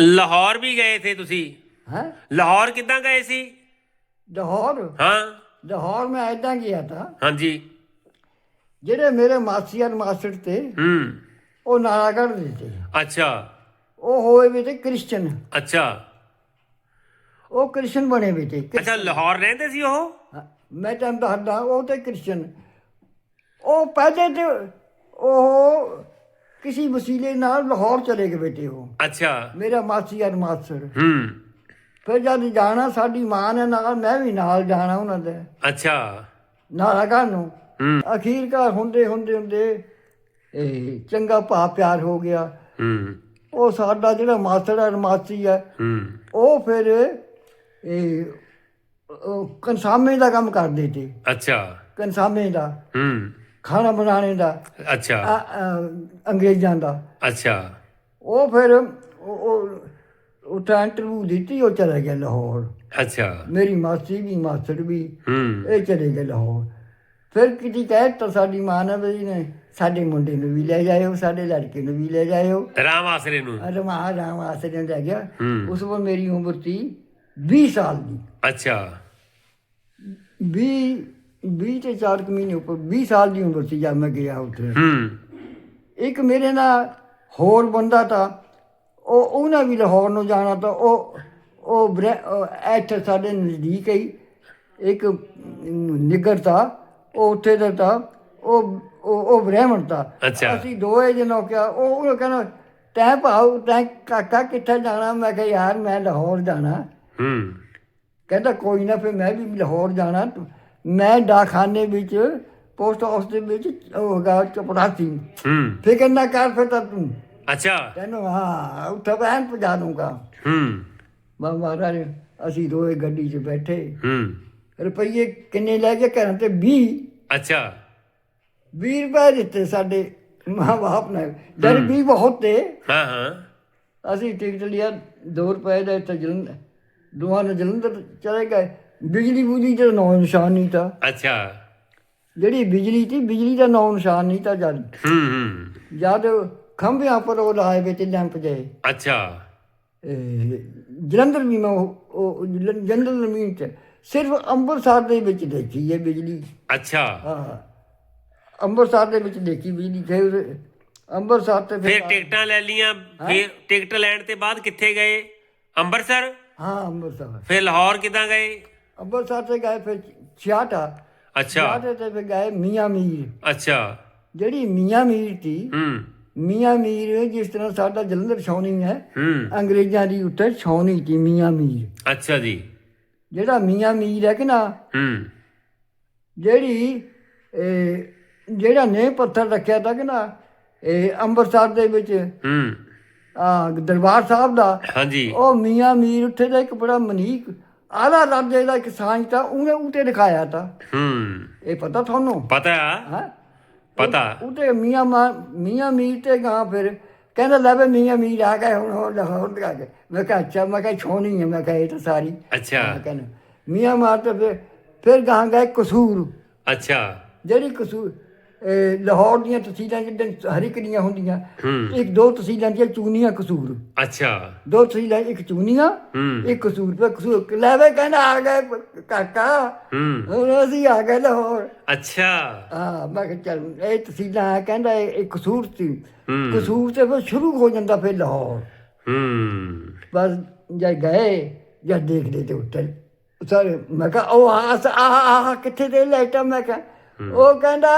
ਲਾਹੌਰ ਵੀ ਗਏ ਥੇ ਤੁਸੀਂ? ਹੈ? ਲਾਹੌਰ ਕਿੱਦਾਂ ਗਏ ਸੀ? ਲਾਹੌਰ? ਹਾਂ। ਲਾਹੌਰ ਮੈਂ ਐਦਾਂ ਗਿਆ ਤਾਂ। ਹਾਂਜੀ। ਜਿਹੜੇ ਮੇਰੇ ਮਾਸੀਆਂ ਮਾਸਟਰ ਤੇ ਹੂੰ। ਉਹ ਨਾਰਾਗੜ੍ਹ ਦੇ ਤੇ। ਅੱਛਾ। ਉਹ ਹੋਏ ਵੀ ਤੇ ਕ੍ਰਿਸਚਨ। ਅੱਛਾ। ਉਹ ਕ੍ਰਿਸਚਨ ਬਣੇ ਵੀ ਤੇ। ਅੱਛਾ ਲਾਹੌਰ ਰਹਿੰਦੇ ਸੀ ਉਹ? ਹਾਂ, ਮੈਂ ਤੁਹਾਨੂੰ ਦੱਸਦਾ ਉਹ ਤੇ ਕ੍ਰਿਸਚਨ। ਉਹ ਪਹਿਲੇ ਤੇ ਉਹ ਕਿਸੇ ਵਸੀਲੇ ਨਾਲ ਲਾਹੌਰ ਚਲੇ ਗਏ ਬੇਟੇ ਉਹ ਅੱਛਾ। ਮੇਰਾ ਮਾਸੀ ਅਰ ਮਾਸਰ ਹੂੰ। ਫਿਰ ਜਦ ਜਾਣਾ ਸਾਡੀ ਮਾਂ ਨੇ ਨਾਲ ਮੈਂ ਵੀ ਨਾਲ ਜਾਣਾ ਉਹਨਾਂ ਦੇ। ਅੱਛਾ। ਨਾਰਾਗੜ੍ਹ ਨੂੰ। ਹੂੰ। ਅਖੀਰਕਾਰ ਹੁੰਦੇ ਹੁੰਦੇ ਹੁੰਦੇ ਇਹ ਚੰਗਾ ਭਾ ਪਿਆਰ ਹੋ ਗਿਆ। ਹੂੰ। ਉਹ ਸਾਡਾ ਜਿਹੜਾ ਮਾਸੜ ਅਰ ਮਾਸੀ ਹੈ ਹੂੰ। ਉਹ ਫਿਰ ਇਹ ਉਹ ਕੰਸਾਮੇ ਦਾ ਕੰਮ ਕਰਦੇ ਤੇ। ਅੱਛਾ। ਕੰਸਾਮੇ ਦਾ। ਹੂੰ। ਖਾਣਾ ਬਣਾਉਣੇ ਦਾ ਅੱਛਾ। ਆ- ਅੰਗਰੇਜ਼ਾਂ ਦਾ। ਅੱਛਾ। ਉਹ ਫਿਰ ਉਹ ਉਹ- ਤਾਂ ਇੰਟਰਵਿਊ ਦਿੱਤੀ ਉਹ ਚਲਾ ਗਿਆ ਲਾਹੌਰ। ਅੱਛਾ। ਮੇਰੀ ਮਾਸੀ ਵੀ ਮਾਸੜ ਵੀ ਹੂੰ। ਇਹ ਚਲੇ ਗਏ ਲਾਹੌਰ। ਫਿਰ ਕਿਤੇ ਕਹਿ ਤਾਂ ਸਾਡੀ ਮਾਂ ਨੇ ਵੀ ਨੇ ਸਾਡੇ ਮੁੰਡੇ ਨੂੰ ਵੀ ਲੈ ਜਾਇਓ ਸਾਡੇ ਲੜਕੇ ਨੂੰ ਵੀ ਲੈ ਜਾਇਓ। ਰਾਮ ਆਸਰੇ ਨੂੰ। ਰਮਾ ਰਾਮ ਆਸਰੇ ਲੈ ਗਿਆ। ਹੂੰ। ਉਸ ਵਕਤ ਮੇਰੀ ਉਮਰ ਸੀ 20 ਸਾਲ ਦੀ। ਅੱਛਾ। 20 20 ਤੇ 4 ਮਹੀਨੇ ਉੱਪਰ 20 ਸਾਲ ਦੀ ਉਮਰ ਸੀ ਜਦ ਮੈਂ ਗਿਆ ਉੱਥੇ। ਹੂੰ। ਇੱਕ ਮੇਰੇ ਨਾਲ ਹੋਰ ਬੰਦਾ ਤਾਂ ਉਹ ਉਹਨਾਂ ਵੀ ਲਾਹੌਰ ਨੂੰ ਜਾਣਾ ਤਾਂ ਉਹ ਉਹ ਇੱਥੇ ਸਾਡੇ ਨਜ਼ਦੀਕ ਹੀ ਇੱਕ ਨਿਗਰ ਤਾ ਉਹ ਉੱਥੇ ਦਾ ਤਾਂ ਉਹ ਉਹ ਬ੍ਰਾਹਮਣ ਤਾ। ਅਸੀਂ ਦੋਏ ਜਨੋਂ ਕਿਹਾ ਉਹ ਉਹ ਕਹਿੰਦਾ ਤੈਂ ਭਾਉ ਤੈਂ ਕਾਕਾ ਕਿੱਥੇ ਜਾਣਾ? ਮੈਂ ਕਿਹਾ ਯਾਰ ਮੈਂ ਲਾਹੌਰ ਜਾਣਾ। ਹੂੰ। ਕਹਿੰਦਾ ਕੋਈ ਨਾ ਫਿਰ ਮੈਂ ਵੀ ਲਾਹੌਰ ਜਾਣਾ। ਮੈਂ ਡਾਕਖਾਨੇ ਵਿੱਚ ਪੋਸਟ ਆਫਿਸ ਦੇ ਵਿੱਚ ਉਹ ਗਾ ਚਪੜਾਸੀ ਹੂੰ। ਫਿਰ ਕਹਿੰਦਾ ਕਰ ਫਿਰ ਤਾਂ ਤੂੰ। ਅੱਛਾ। ਤੈਨੂੰ ਹਾਂ ਉੱਥੇ ਬੈਨ ਪਜਾ ਦੂੰਗਾ ਹੂੰ। ਮੈਂ ਮਹਾਰਾਜ ਅਸੀਂ ਦੋਏ ਗੱਡੀ 'ਚ ਬੈਠੇ। ਹੂੰ। ਰੁਪਈਏ ਕਿੰਨੇ ਲੈ ਕੇ ਘਰਾਂ ਤੇ? 20 ਅੱਛਾ। 20 ਰੁਪਏ ਦਿੱਤੇ ਸਾਡੇ ਮਾਂ ਬਾਪ ਨੇ। ਜਦ ਵੀ ਬਹੁਤ ਤੇ। ਹਾਂ ਹਾਂ। ਅਸੀਂ ਟਿਕਟ ਲਿਆ 2 ਰੁਪਏ ਦਾ ਇੱਥੇ ਜਲੰਧਰ ਦੋਹਾਂ ਨੇ ਜਲੰਧਰ ਚਲੇ ਗਏ। ਬਿਜਲੀ ਬੁਜਲੀ ਦਾ ਨਾਂ ਨਿਸ਼ਾਨ ਨਹੀਂ ਤਾਂ। ਅੱਛਾ। ਜਿਹੜੀ ਬਿਜਲੀ ਸੀ ਬਿਜਲੀ ਦਾ ਨਾਂ ਨਿਸ਼ਾਨ ਨਹੀਂ ਤਾਂ ਜਦ ਹੂੰ ਹੂੰ। ਜਦ ਖੰਭਿਆਂ ਪਰ ਉਹ ਲਾਏ ਵਿੱਚ ਲੈਂਪ ਜਾਏ ਅੱਛਾ। ਜਲੰਧਰ ਵੀ ਮੈਂ ਉਹ- ਉਹ ਜਲ- ਜਲੰਧਰ ਜ਼ਮੀਨ ਚ ਸਿਰਫ ਅੰਮ੍ਰਿਤਸਰ ਦੇ ਵਿੱਚ ਦੇਖੀ ਹੈ ਬਿਜਲੀ। ਅੱਛਾ। ਹਾਂ। ਅੰਮ੍ਰਿਤਸਰ ਦੇ ਵਿੱਚ ਦੇਖੀ ਬਿਜਲੀ ਫਿਰ ਅੰਮ੍ਰਿਤਸਰ ਤੇ ਫਿਰ ਟਿਕਟਾਂ ਲੈ ਲੀਆਂ ਫਿਰ ਟਿਕਟ ਲੈਣ ਤੇ ਬਾਅਦ ਕਿੱਥੇ ਗਏ? ਅੰਮ੍ਰਿਤਸਰ ਹਾਂ ਅੰਮ੍ਰਿਤਸਰ ਫਿਰ ਲਾਹੌਰ ਕਿੱਦਾਂ ਗਏ? ਅੰਮ੍ਰਿਤਸਰ ਤੇ ਗਏ ਫਿਰ ਛਿਆਟਾ ਅੱਛਾ। ਛਿਆਟੇ ਤੇ ਫਿਰ ਗਏ ਮੀਆਂ ਮੀਰ। ਅੱਛਾ। ਜਿਹੜੀ ਮੀਆਂ ਮੀਰ ਸੀ ਹੂੰ। ਮੀਆਂ ਮੀਰ ਜਿਸ ਤਰ੍ਹਾਂ ਸਾਡਾ ਜਲੰਧਰ ਛਾਉਣੀ ਹੈ ਹੂੰ। ਅੰਗਰੇਜ਼ਾਂ ਦੀ ਉੱਤੇ ਛਾਉਣੀ ਸੀ ਮੀਆਂ ਮੀਰ। ਅੱਛਾ ਜੀ। ਜਿਹੜਾ ਮੀਆਂ ਮੀਰ ਹੈ ਕਿ ਨਾ ਹੂੰ। ਜਿਹੜੀ ਇਹ, ਜਿਹੜਾ ਨੇ ਪੱਥਰ ਰੱਖਿਆ ਤਾਂ ਕਿ ਨਾ ਇਹ ਅੰਮ੍ਰਿਤਸਰ ਦੇ ਵਿੱਚ ਹੂੰ। ਆ ਦਰਬਾਰ ਸਾਹਿਬ ਦਾ ਹਾਂਜੀ। ਉਹ ਮੀਆਂ ਮੀਰ ਉੱਥੇ ਦਾ ਇੱਕ ਬੜਾ ਮਨੀਕ ਆਲਾ ਦਰਜੇ ਦਾ ਇੱਕ ਸਾਂਝ ਤਾਂ ਉਹਨੇ ਉਤੇ ਦਿਖਾਇਆ ਤਾਂ। ਹੂੰ। ਇਹ ਪਤਾ ਤੁਹਾਨੂੰ? ਪਤਾ? ਹਾਂ? ਪਤਾ। ਉਤੇ ਮੀਆਂ ਮਾ- ਮੀਆਂ ਮੀਰ ਤੇ ਗਾਂ ਫਿਰ ਕਹਿੰਦਾ ਲੈ ਵੇ ਮੀਆਂ ਮੀਰ ਆ ਗਏ ਹੁਣ ਹੋਰ ਲਾਹੌਰ ਦਿਖਾ ਕੇ। ਮੈਂ ਕਿਹਾ ਅੱਛਾ ਮੈਂ ਕਿਹਾ ਛੋਣੀ ਹੈ ਮੈਂ ਕਿਹਾ ਇਹ ਤਾਂ ਸਾਰੀ। ਅੱਛਾ। ਮੈਂ ਕਹਿੰਦਾ ਮੀਆਂ ਮਾਰ ਤੇ ਫਿਰ ਫਿਰ ਗਾਂ ਗਏ ਕਸੂਰ। ਅੱਛਾ। ਜਿਹੜੀ ਕਸੂਰ ਲਾਹੌਰ ਦੀਆਂ ਤਹਿਸੀਲਾਂ ਜਿਹੜੀਆਂ ਹਰ ਇੱਕ ਦੀਆਂ ਹੁੰਦੀਆਂ ਇੱਕ ਦੋ ਤਹਿਸੀਲਾਂ ਦੀਆਂ ਚੂਨੀਆਂ ਕਸੂਰ। ਅੱਛਾ। ਦੋ ਤਹਿਸੀਲਾਂ ਇੱਕ ਚੂਨੀਆਂ ਇੱਕ ਕਸੂਰ ਫਿਰ ਕਸੂਰ ਲੈਵੇ ਕਹਿੰਦਾ ਆ ਗਏ ਕਾਕਾ। ਹੂੰ। ਹੁਣ ਅਸੀਂ ਆ ਗਏ ਲਾਹੌਰ। ਅੱਛਾ। ਹਾਂ ਮੈਂ ਕਿਹਾ ਚੱਲ ਇਹ ਤਹਿਸੀਲਾਂ ਆ, ਕਹਿੰਦਾ ਇਹ ਕਸੂਰ ਸੀ। ਕਸੂਰ ਤੇ ਫਿਰ ਸ਼ੁਰੂ ਹੋ ਜਾਂਦਾ ਫਿਰ ਲਾਹੌਰ। ਹੂੰ। ਬਸ ਜਦ ਗਏ ਜਦ ਦੇਖਦੇ ਤੇ ਉੱਤੇ ਸਾਰੇ ਮੈਂ ਕਿਹਾ ਉਹ ਆ ਆ ਆ ਕਿੱਥੇ ਦੇ ਲਾਈਟਾਂ? ਮੈਂ ਕਿਹਾ ਉਹ ਕਹਿੰਦਾ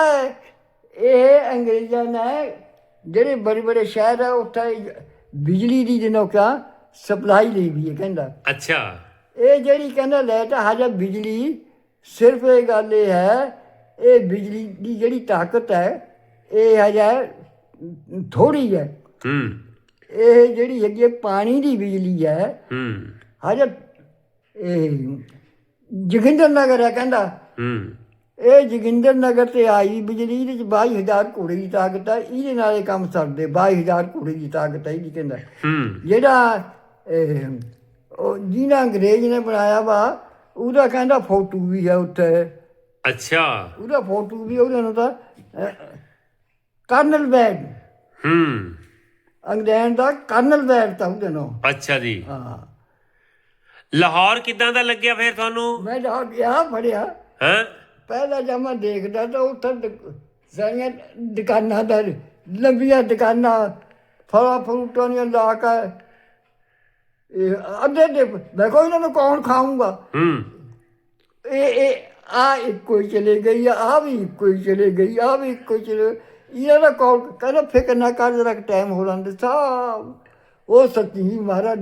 ਇਹ ਅੰਗਰੇਜ਼ਾਂ ਨੇ ਜਿਹੜੇ ਬੜੇ ਬੜੇ ਸ਼ਹਿਰ ਆ ਉੱਥੇ ਬਿਜਲੀ ਦੀ ਜਿਹਨੂੰ ਕਿਹਾ ਸਪਲਾਈ ਲਈ ਵੀ ਹੈ ਕਹਿੰਦਾ। ਅੱਛਾ। ਇਹ ਜਿਹੜੀ ਕਹਿੰਦਾ ਲਾਈਟ ਹਾਜਾ ਬਿਜਲੀ ਸਿਰਫ ਇਹ ਗੱਲ ਇਹ ਹੈ ਇਹ ਬਿਜਲੀ ਦੀ ਜਿਹੜੀ ਤਾਕਤ ਹੈ ਇਹ ਹਜਾ ਥੋੜੀ ਹੈ। ਹੂੰ। ਇਹ ਜਿਹੜੀ ਹੈਗੀ ਪਾਣੀ ਦੀ ਬਿਜਲੀ ਹੈ ਹੂੰ। ਹਾਜਾ ਇਹ ਜੋਗਿੰਦਰ ਨਗਰ ਹੈ ਕਹਿੰਦਾ। ਹੂੰ। ਇਹ ਜੋਗਿੰਦਰ ਨਗਰ ਤੇ ਆਈ ਬਿਜਲੀ ਇਹਦੇ ਚ 22000 ਘੋੜੇ ਦੀ ਤਾਕਤ ਹੈ ਇਹਦੇ ਨਾਲ ਇਹ ਕੰਮ ਸਰਦੇ 22000 ਘੋੜੇ ਦੀ ਤਾਕਤ ਹੈ ਇਹਦੀ ਕਹਿੰਦਾ। ਹੂੰ। ਜਿਹੜਾ ਇਹ, ਉਹ ਜਿਹਨਾਂ ਅੰਗਰੇਜ਼ ਨੇ ਬਣਾਇਆ ਵਾ ਉਹਦਾ ਕਹਿੰਦਾ ਫੋਟੋ ਵੀ ਹੈ ਉੱਥੇ। ਅੱਛਾ। ਉਹਦਾ ਫੋਟੋ ਵੀ ਉਹਦੇ ਨੂੰ ਤਾਂ ਕਰਨਲ ਬੈਗ ਹੂੰ। ਇੰਗਲੈਂਡ ਦਾ ਕਰਨਲ ਵੈਰ ਤਾਂ ਉਹਦੇ ਨਾਲ। ਅੱਛਾ ਜੀ। ਹਾਂ। ਲਾਹੌਰ ਕਿਦਾਂ ਦਾ ਲੱਗਿਆ ਫਿਰ ਤੁਹਾਨੂੰ? ਮੈਂ ਜਾ ਗਿਆ ਪੜਿਆ ਹਾਂ? ਪਹਿਲਾ ਜਦ ਮੈਂ ਦੇਖਦਾ ਤਾਂ ਉੱਥੇ ਸਾਰੀਆਂ ਦੁਕਾਨਾਂ ਦਾ ਲੰਬੀਆਂ ਦੁਕਾਨਾਂ ਫਲਾਂ ਫਰੂਟਾਂ ਦੀਆਂ ਲਾ ਕੇ ਇਹ ਅੱਧੇ ਦੇ ਕੋਈ ਇਹਨਾਂ ਨੂੰ ਕੌਣ ਖਾਊਂਗਾ? ਹੂੰ। ਇਹ ਇਹ ਆ ਇੱਕੋ ਹੀ ਚਲੇ ਗਈ ਆ ਵੀ ਇੱਕੋ ਹੀ ਚਲੇ ਗਈ ਆ ਵੀ ਇੱਕੋ ਹੀ ਚਲੇ ਇਹਨਾਂ ਦਾ ਕੌਣ ਕਹਿੰਦਾ ਫਿਕਰ ਨਾ ਕਰ ਜਰਾ ਟਾਈਮ ਹੋ ਲੰਦੇ ਸਾਹਿਬ ਉਹ ਸੱਚੀ ਮਹਾਰਾਜ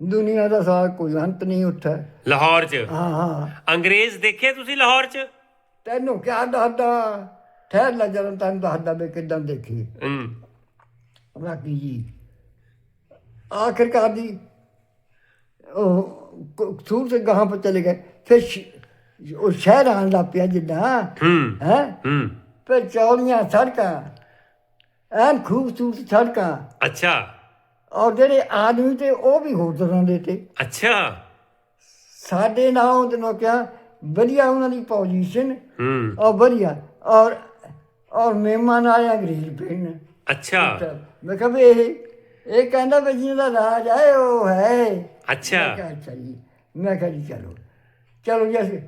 ਦੁਨੀਆ ਦਾ ਸਾਰਾ ਕੋਈ ਅੰਤ ਨਹੀਂ ਉੱਠਾ ਲਾਹੌਰ 'ਚ? ਹਾਂ ਹਾਂ। ਅੰਗਰੇਜ਼ ਦੇਖੇ ਤੁਸੀਂ ਲਾਹੌਰ 'ਚ? ਤੈਨੂੰ ਕਿਆ ਦੱਸਦਾ? ਠਹਿਰ ਲੈ ਜਰਨ ਤੈਨੂੰ ਦੱਸਦਾ ਵੀ ਕਿਦਾਂ ਦੇਖੀ। ਹੂੰ। ਰਾਕੀ ਜੀ? ਆਖਿਰਕਾਰ ਦੀ ਉਹ ਸੂਰ ਸੇ ਗਾਹਾਂ ਪਰ ਚਲੇ ਗਏ। ਫਿਰ ਉਹ ਸ਼ਹਿਰ ਆਣ ਲੱਗ ਪਿਆ ਜਿੱਦਾਂ। ਹੂੰ। ਹੈ? ਹੂੰ। ਫਿਰ ਚੌੜੀਆਂ ਸੜਕਾਂ ਐਨ ਖੂਬਸੂਰਤ ਸੜਕਾਂ। ਅੱਛਾ। ਔਰ ਜਿਹੜੇ ਆਦਮੀ ਤੇ ਉਹ ਵੀ ਹੋਰ ਤਰ੍ਹਾਂ ਦੇ ਤੇ। ਅੱਛਾ। ਸਾਡੇ ਨਾਲ ਉਹਦੇ ਨੂੰ ਕਿਹਾ ਵਧੀਆ ਉਹਨਾਂ ਦੀ ਪੋਜੀਸ਼ਨ ਹੂੰ। ਔਰ ਵਧੀਆ। ਔਰ ਔਰ ਮਹਿਮਾਨ ਆਇਆ ਅੰਗਰੇਜ਼ ਪਿੰਡ ਅੱਛਾ। ਮੈਂ ਕਿਹਾ ਵੀ ਇਹ ਇਹ ਕਹਿੰਦਾ ਵੀ ਜਿਹਦਾ ਰਾਜ ਹੈ ਉਹ ਹੈ। ਅੱਛਾ। ਅੱਛਾ ਜੀ। ਮੈਂ ਕਿਹਾ ਜੀ ਚਲੋ। ਚਲੋ ਜੀ ਅਸੀਂ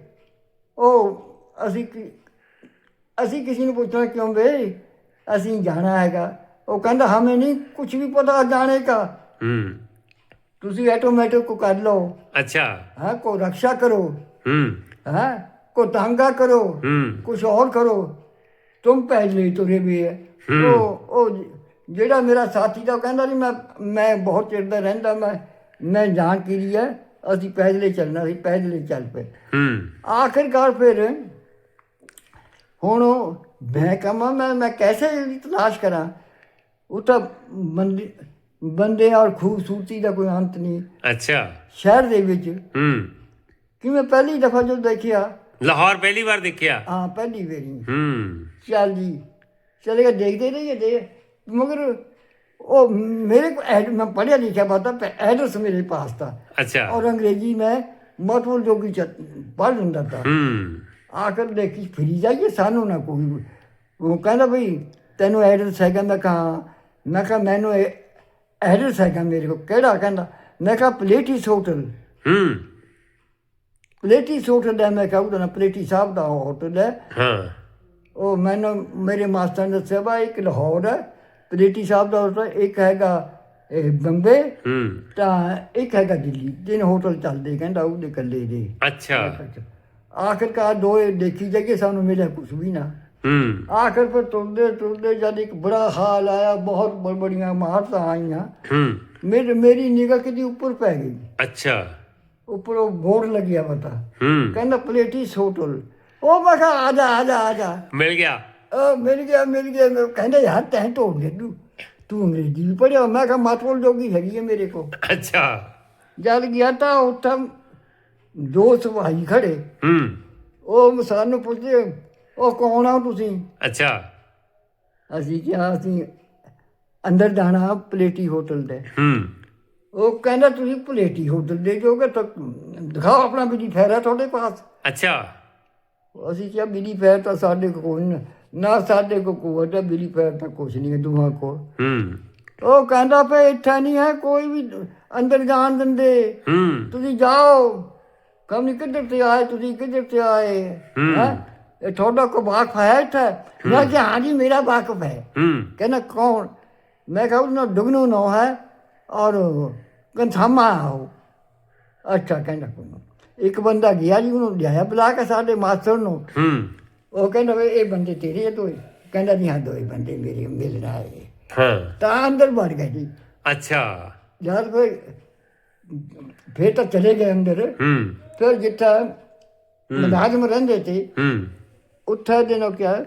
ਉਹ ਅਸੀਂ ਅਸੀਂ ਕਿਸੇ ਨੂੰ ਪੁੱਛਣਾ ਕਿਉਂ ਬਈ ਅਸੀਂ ਜਾਣਾ ਹੈਗਾ। ਉਹ ਕਹਿੰਦਾ ਹਮੇ ਨਹੀਂ ਕੁਝ ਵੀ ਪਤਾ ਜਾਣੇ ਦਾ। ਹੂੰ। ਤੁਸੀਂ ਆਟੋਮੈਟਿਕ ਕੋ ਕਰ ਲਓ। ਅੱਛਾ। ਹਾਂ ਕੋ ਰੱਖਿਆ ਕਰੋ। ਹੂੰ। हाँ को दांगा करो ਹੂੰ ਕੁਝ ਹੋਰ ਕਰੋ ਤੁਮ ਪਹਿਲੇ ਤੁਰੇ ਵੀ ਹੈ ਹੂੰ। ਉਹ ਉਹ ਜਿਹੜਾ ਮੇਰਾ ਸਾਥੀ ਦਾ ਉਹ ਕਹਿੰਦਾ ਨਹੀਂ ਮੈਂ ਮੈਂ ਬਹੁਤ ਚਿਰ ਦਾ ਰਹਿੰਦਾ ਮੈਂ ਮੈਂ ਜਾਣ ਕੀ ਲਈ ਹੈ ਅਸੀਂ ਪਹਿਲੇ ਚੱਲਣਾ ਸੀ ਪਹਿਲੇ ਚੱਲ ਪਏ ਹੂੰ ਆਖਿਰਕਾਰ ਫਿਰ ਹੁਣ ਉਹ ਮੈਂ ਕਹਾਂ ਮੈਂ ਮੈਂ ਕੈਸੇ ਇਹਦੀ ਤਲਾਸ਼ ਕਰਾਂ ਉਹ ਤਾਂ ਬੰਦੇ ਬੰਦੇ ਔਰ ਖੂਬਸੂਰਤੀ ਦਾ ਕੋਈ ਅੰਤ ਨਹੀਂ ਅੱਛਾ ਸ਼ਹਿਰ ਦੇ ਵਿੱਚ ਹੂੰ ਕਿ ਮੈਂ ਪਹਿਲੀ ਦਫਾ ਜਦੋਂ ਦੇਖਿਆ ਲਾਹੌਰ ਪਹਿਲੀ ਵਾਰ ਦੇਖਿਆ ਹਾਂ ਪਹਿਲੀ ਵਾਰੀ ਹੂੰ ਚੱਲ ਜੀ ਚਲੇ ਗਏ ਦੇਖਦੇ ਰਹੀਏ ਦੇ ਮਗਰ ਉਹ ਮੇਰੇ को एड मैं पढ़ा लिखा पता एड्रेस मेरे पास था ਅੱਛਾ और अंग्रेजी में मतबल जोगी च- पढ़ लेता था ਹੂੰ ਆਖਰ ਦੇਖੀ ਫਿਰੀ ਜਾਈਏ ਸਾਨੂੰ ਨਾ ਕੋਈ ਉਹ ਕਹਿੰਦਾ ਬਈ ਤੈਨੂੰ ਐਡਰੈਸ ਹੈਗਾ ਮੈਂ ਕਹਾ ਮੈਂ ਕਹਾ ਮੈਨੂੰ ਐਡਰੈਸ ਹੈਗਾ ਮੇਰੇ ਕੋਲ ਕਿਹੜਾ ਕਹਿੰਦਾ ਮੈਂ ਕਹਾ ਪਲੇਟੀਸ ਹੋਟਲ ਹੂੰ ਪਲੇਟੀਸ ਹੋਟਲ ਹੈ ਮੈਂ ਕਹਾ ਉਹਦਾ ਨਾਂ ਪਲੇਟੀ ਸਾਹਿਬ ਦਾ ਹੋਟਲ ਹੈ। ਹਾਂ। ਉਹ ਮੈਨੂੰ ਮੇਰੇ ਮਾਸਟਰ ਨੇ ਦੱਸਿਆ ਵਾ ਇੱਕ ਲਾਹੌਰ ਹੈ ਪਲੇਟੀ ਸਾਹਿਬ ਦਾ ਹੋਟਲ ਇੱਕ ਹੈਗਾ ਇਹ ਬੰਬੇ ਹੂੰ। ਤਾਂ ਇੱਕ ਹੈਗਾ ਦਿੱਲੀ ਤਿੰਨ ਹੋਟਲ ਚੱਲਦੇ ਕਹਿੰਦਾ ਉਹਦੇ ਇਕੱਲੇ ਦੇ। ਅੱਛਾ। ਆਖਿਰਕਾਰ ਦੋ ਇਹ ਦੇਖੀ ਜਾਈਏ ਸਾਨੂੰ ਮਿਲਿਆ ਕੁਝ ਵੀ ਨਾ। ਹੂੰ। ਆਖਰ ਪਰ ਤੁਰਦੇ ਤੁਰਦੇ ਜਦ ਇੱਕ ਬੜਾ ਹਾਲ ਆਇਆ ਬਹੁਤ ਬੜ ਬੜੀਆਂ ਇਮਾਰਤਾਂ ਆਈਆਂ। ਹੂੰ। ਮੇਰੀ ਮੇਰੀ ਨਿਗਾਹ ਕਿਤੇ ਉੱਪਰ ਪੈ ਗਈ। ਅੱਛਾ। ਉੱਪਰ ਬੋਰਡ ਲੱਗਿਆ ਹੂੰ। ਕਹਿੰਦਾ ਪਲੇਟੀਸ ਹੋਟਲ ਉਹ ਮੈਂ ਕਿਹਾ ਆ ਜਾ ਆ ਜਾ ਆ ਜਾ। ਮਿਲ ਗਿਆ। ਉਹ ਮਿਲ ਗਿਆ ਮਿਲ ਗਿਆ। ਮੈਂ ਕਹਿੰਦਾ ਯਾਰ ਤੈਂ ਢੋਲ ਦੇ ਤੂੰ ਤੂੰ ਅੰਗਰੇਜ਼ੀ ਵੀ ਪੜਿਆ ਮੈਂ ਕਿਹਾ ਮਾਤਵਲ ਜੋਗੀ ਹੈਗੀ ਹੈ ਮੇਰੇ ਕੋ ਅੱਛਾ। ਜਦ ਗਿਆ ਤਾਂ ਉੱਥੇ ਦੋ ਸਿਪਾਹੀ ਖੜੇ। ਹੂੰ। ਉਹ ਸਾਨੂੰ ਪੁੱਛਦੇ ਉਹ ਕੌਣ ਆ ਤੁਸੀਂ? ਅੱਛਾ। ਅਸੀਂ ਕਿਹਾ ਅਸੀਂ ਅੰਦਰ ਜਾਣਾ ਪਲੇਟੀ ਹੋਟਲ ਦੇ ਹੂੰ। ਉਹ ਕਹਿੰਦਾ ਤੁਸੀਂ ਪਲੇਟੀ ਹੋਟਲ ਦੇ ਜੋਗੇ ਤਾਂ ਦਿਖਾਓ ਆਪਣਾ ਬਿਜ਼ੀ ਫੈਰਾ ਤੁਹਾਡੇ ਪਾਸ। ਅੱਛਾ। ਅਸੀਂ ਕਿਹਾ ਬਿਜ਼ੀ ਫੈਰ ਤਾਂ ਸਾਡੇ ਕੋਲ ਨਹੀਂ ਨਾ ਸਾਡੇ ਕੋਲ ਕੋਈ ਵੱਡਾ ਬਿਜ਼ੀ ਫੈਰ ਤਾਂ ਕੁਛ ਨਹੀਂ ਹੈ ਦੋਹਾਂ ਕੋਲ। ਹੂੰ। ਉਹ ਕਹਿੰਦਾ ਪਏ ਇੱਥੇ ਨਹੀਂ ਹੈ ਕੋਈ ਵੀ ਅੰਦਰ ਜਾਣ ਦਿੰਦੇ। ਹੂੰ। ਤੁਸੀਂ ਜਾਓ। ਕਮ ਨਹੀਂ ਕਿੱਧਰ ਤੇ ਆਏ ਤੁਸੀਂ ਕਿੱਧਰ ਤੇ ਆਏ? ਹੂੰ। ਇਹ ਤੁਹਾਡਾ ਕੋ ਵਾਕਫ ਹੈ ਇੱਥੇ? ਮੈਂ ਕਿਹਾ ਹਾਂ ਜੀ ਮੇਰਾ ਵਾਕਫ ਹੈ। ਹੂੰ। ਕਹਿੰਦਾ ਕੌਣ? ਮੈਂ ਕਿਹਾ ਉਹਨਾਂ ਦੁਗਨੂ ਨੋ ਹੈ। ਔਰ ਗੰਥਾਮਾ ਹੋ ਅੱਛਾ ਕਹਿੰਦਾ ਕੋਈ ਇੱਕ ਬੰਦਾ ਗਿਆ ਜੀ ਉਹਨੂੰ ਲਿਆਇਆ ਬੁਲਾ ਕੇ ਸਾਡੇ ਮਾਸਟਰ ਨੂੰ। ਹੂੰ। ਉਹ ਕਹਿੰਦਾ ਵੀ ਇਹ ਬੰਦੇ ਤੇਰੇ ਆ ਦੋਏ। ਕਹਿੰਦਾ ਜੀ ਹਾਂ ਦੋਏ ਬੰਦੇ ਮੇਰੇ ਮਿਲਣ ਆਏ ਹਾਂ। ਤਾਂ ਅੰਦਰ ਵੜ ਗਏ ਜੀ। ਅੱਛਾ। ਜਦ ਫਿਰ ਫਿਰ ਤਾਂ ਚਲੇ ਗਏ ਅੰਦਰ। ਹੂੰ। ਫਿਰ ਜਿੱਥੇ ਮੁਲਾਜ਼ਮ ਰਹਿੰਦੇ ਤੇ ਹੂੰ। ਉੱਥੇ ਦੇ ਨੂੰ ਕਿਹਾ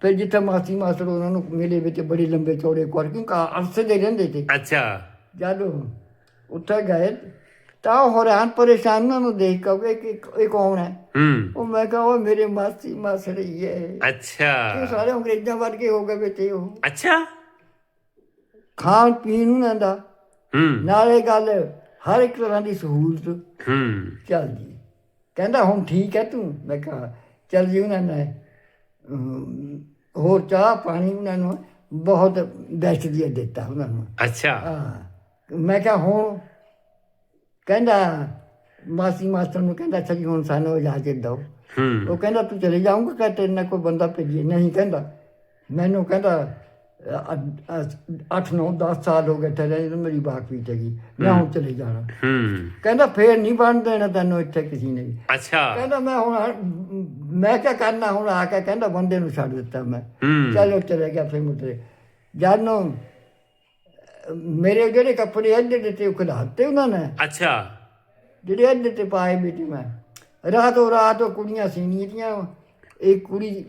ਫਿਰ ਜਿੱਥੇ ਮਾਸੀ ਮਾਸਟਰ ਉਹਨਾਂ ਨੂੰ ਮੇਲੇ ਵਿੱਚ ਬੜੀ ਲੰਬੇ ਚੌੜੇ ਕੁਆਰਕਿੰਗ ਕਾ ਅਰਸੇ ਦੇ ਰਹਿੰਦੇ ਤੇ ਅੱਛਾ। ਜਦ ਉੱਥੇ ਗਏ ਤਾਂ ਉਹ ਹੈਰਾਨ ਪਰੇਸ਼ਾਨ ਨੂੰ ਦੇਖ ਕੇ ਕਿ ਇਹ ਕੌਣ ਹੈ? ਹੂੰ। ਉਹ ਮੈਂ ਕਿਹਾ ਉਹ ਮੇਰੇ ਮਾਸੀ ਮਾਸੜ ਹੀ ਇਹ ਅੱਛਾ। ਸਾਰੇ ਅੰਗਰੇਜ਼ਾਂ ਵਰਗੇ ਹੋ ਗਏ ਇਹ ਉਹ। ਅੱਛਾ। ਖਾਣ ਪੀਣ ਉਹਨਾਂ ਦਾ। ਹੂੰ। ਨਾਲੇ ਗੱਲ ਹਰ ਇੱਕ ਤਰ੍ਹਾਂ ਦੀ ਸਹੂਲਤ ਹੂੰ। ਚੱਲ ਜੀ। ਕਹਿੰਦਾ ਹੁਣ ਠੀਕ ਹੈ ਤੂੰ? ਮੈਂ ਕਿਹਾ ਚੱਲ ਜੀ ਉਹਨਾਂ ਨੇ ਅਮ, ਹੋਰ ਚਾਹ ਪਾਣੀ ਉਹਨਾਂ ਨੂੰ ਬਹੁਤ ਬੈਸਟ ਦੀ ਦਿੱਤਾ ਉਹਨਾਂ ਨੂੰ। ਅੱਛਾ। ਹਾਂ। ਮੈਂ ਕਿਹਾ ਹੁਣ? ਕਹਿੰਦਾ ਮਾਸੀ ਮਾਸਟਰ ਨੂੰ ਕਹਿੰਦਾ ਅੱਛਾ ਜੀ ਹੁਣ ਸਾਨੂੰ ਇਜਾਜ਼ਤ ਦਿਓ। ਹੂੰ। ਉਹ ਕਹਿੰਦਾ ਤੂੰ ਚਲੇ ਜਾਊਂਗਾ ਕਿ ਤੇਰੇ ਨਾਲ ਕੋਈ ਬੰਦਾ ਭੇਜੀਏ ਨਹੀਂ। ਕਹਿੰਦਾ ਮੈਨੂੰ ਕਹਿੰਦਾ 8 9 10 ਸਾਲ ਹੋ ਗਏ ਤੇਰੇ ਨੂੰ ਮੇਰੀ ਬਾਤ ਵੀ ਚਗੀ ਮੈਂ ਹੁਣ ਚਲੇ ਜਾਣਾ। ਹੂੰ। ਕਹਿੰਦਾ ਫੇਰ ਨਹੀਂ ਬਣ ਦੇਣਾ ਤੈਨੂੰ ਇੱਥੇ ਕਿਸੇ ਨੇ ਵੀ। ਅੱਛਾ। ਕਹਿੰਦਾ ਮੈਂ ਹੁਣ ਮੈਂ ਕਿਆ ਕਰਨਾ ਹੁਣ ਆ ਕੇ? ਕਹਿੰਦਾ ਬੰਦੇ ਨੂੰ ਛੱਡ ਦਿੱਤਾ ਮੈਂ। ਚਲੋ ਚਲੇ ਗਿਆ ਫੇਰ ਮੁੱਤੇ ਜਾਨੋ ਮੇਰੇ ਜਿਹੜੇ ਕੱਪੜੇ ਅੱਡੇ ਦੇ ਤੇ ਖਲਾਤੇ ਉਹਨਾਂ ਨੇ। ਅੱਛਾ। ਜਿਹੜੇ ਅੱਡੇ ਤੇ ਪਾਏ ਬੇਟੀ ਮੈਂ। ਰਾਤੋਂ ਰਾਤ ਉਹ ਕੁੜੀਆਂ ਸੀਨੀਆਂ ਤੀਆਂ। ਇੱਕ ਕੁੜੀ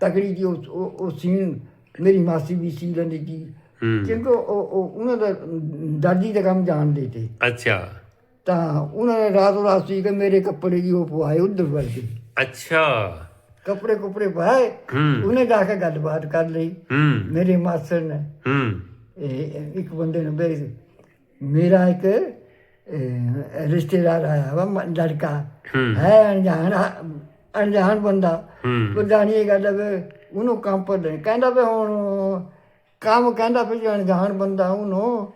ਤਕੜੀ ਜੀ ਉਹ ਉਹ- ਉਹ ਸੀਨ ਮੇਰੀ ਮਾਸੀ ਵੀ ਸੀ ਲੈਂਦੀ ਹੂੰ। ਕਿਉਂਕਿ ਉਹ ਉਹ- ਉਹਨਾਂ ਦਾ ਦਰਜੀ ਦਾ ਕੰਮ ਜਾਣਦੇ ਤੇ। ਅੱਛਾ। ਤਾਂ ਉਹਨਾਂ ਨੇ ਰਾਤੋਂ ਰਾਤ ਸੀ ਕਿ ਮੇਰੇ ਕੱਪੜੇ ਜੀ ਉਹ ਪਵਾਏ ਉਧਰ ਵਰਗੇ ਅੱਛਾ। ਕੱਪੜੇ ਕੁਪੜੇ ਪਾਏ। ਉਹਨੇ ਜਾ ਕੇ ਗੱਲਬਾਤ ਕਰ ਲਈ। ਮੇਰੇ ਮਾਸਟਰ ਨੇ। ਹੂੰ। ਇੱਕ ਬੰਦੇ ਨੂੰ ਬੇ ਮੇਰਾ ਇੱਕ ਰਿਸ਼ਤੇਦਾਰ ਆਇਆ ਵਾ ਲੜਕਾ। ਹੂੰ। ਅਣਜਾਣ ਅਣਜਾਣ ਬੰਦਾ। ਹੂੰ। ਪਤਾ ਨਹੀਂ ਇਹ ਗੱਲ ਵੀ ਉਹਨੂੰ ਕੰਮ ਪਰ ਦੇ ਕਹਿੰਦਾ ਵੀ ਹੁਣ ਕੰਮ ਕਹਿੰਦਾ ਵੀ ਅਣਜਾਣ ਬੰਦਾ ਉਹਨੂੰ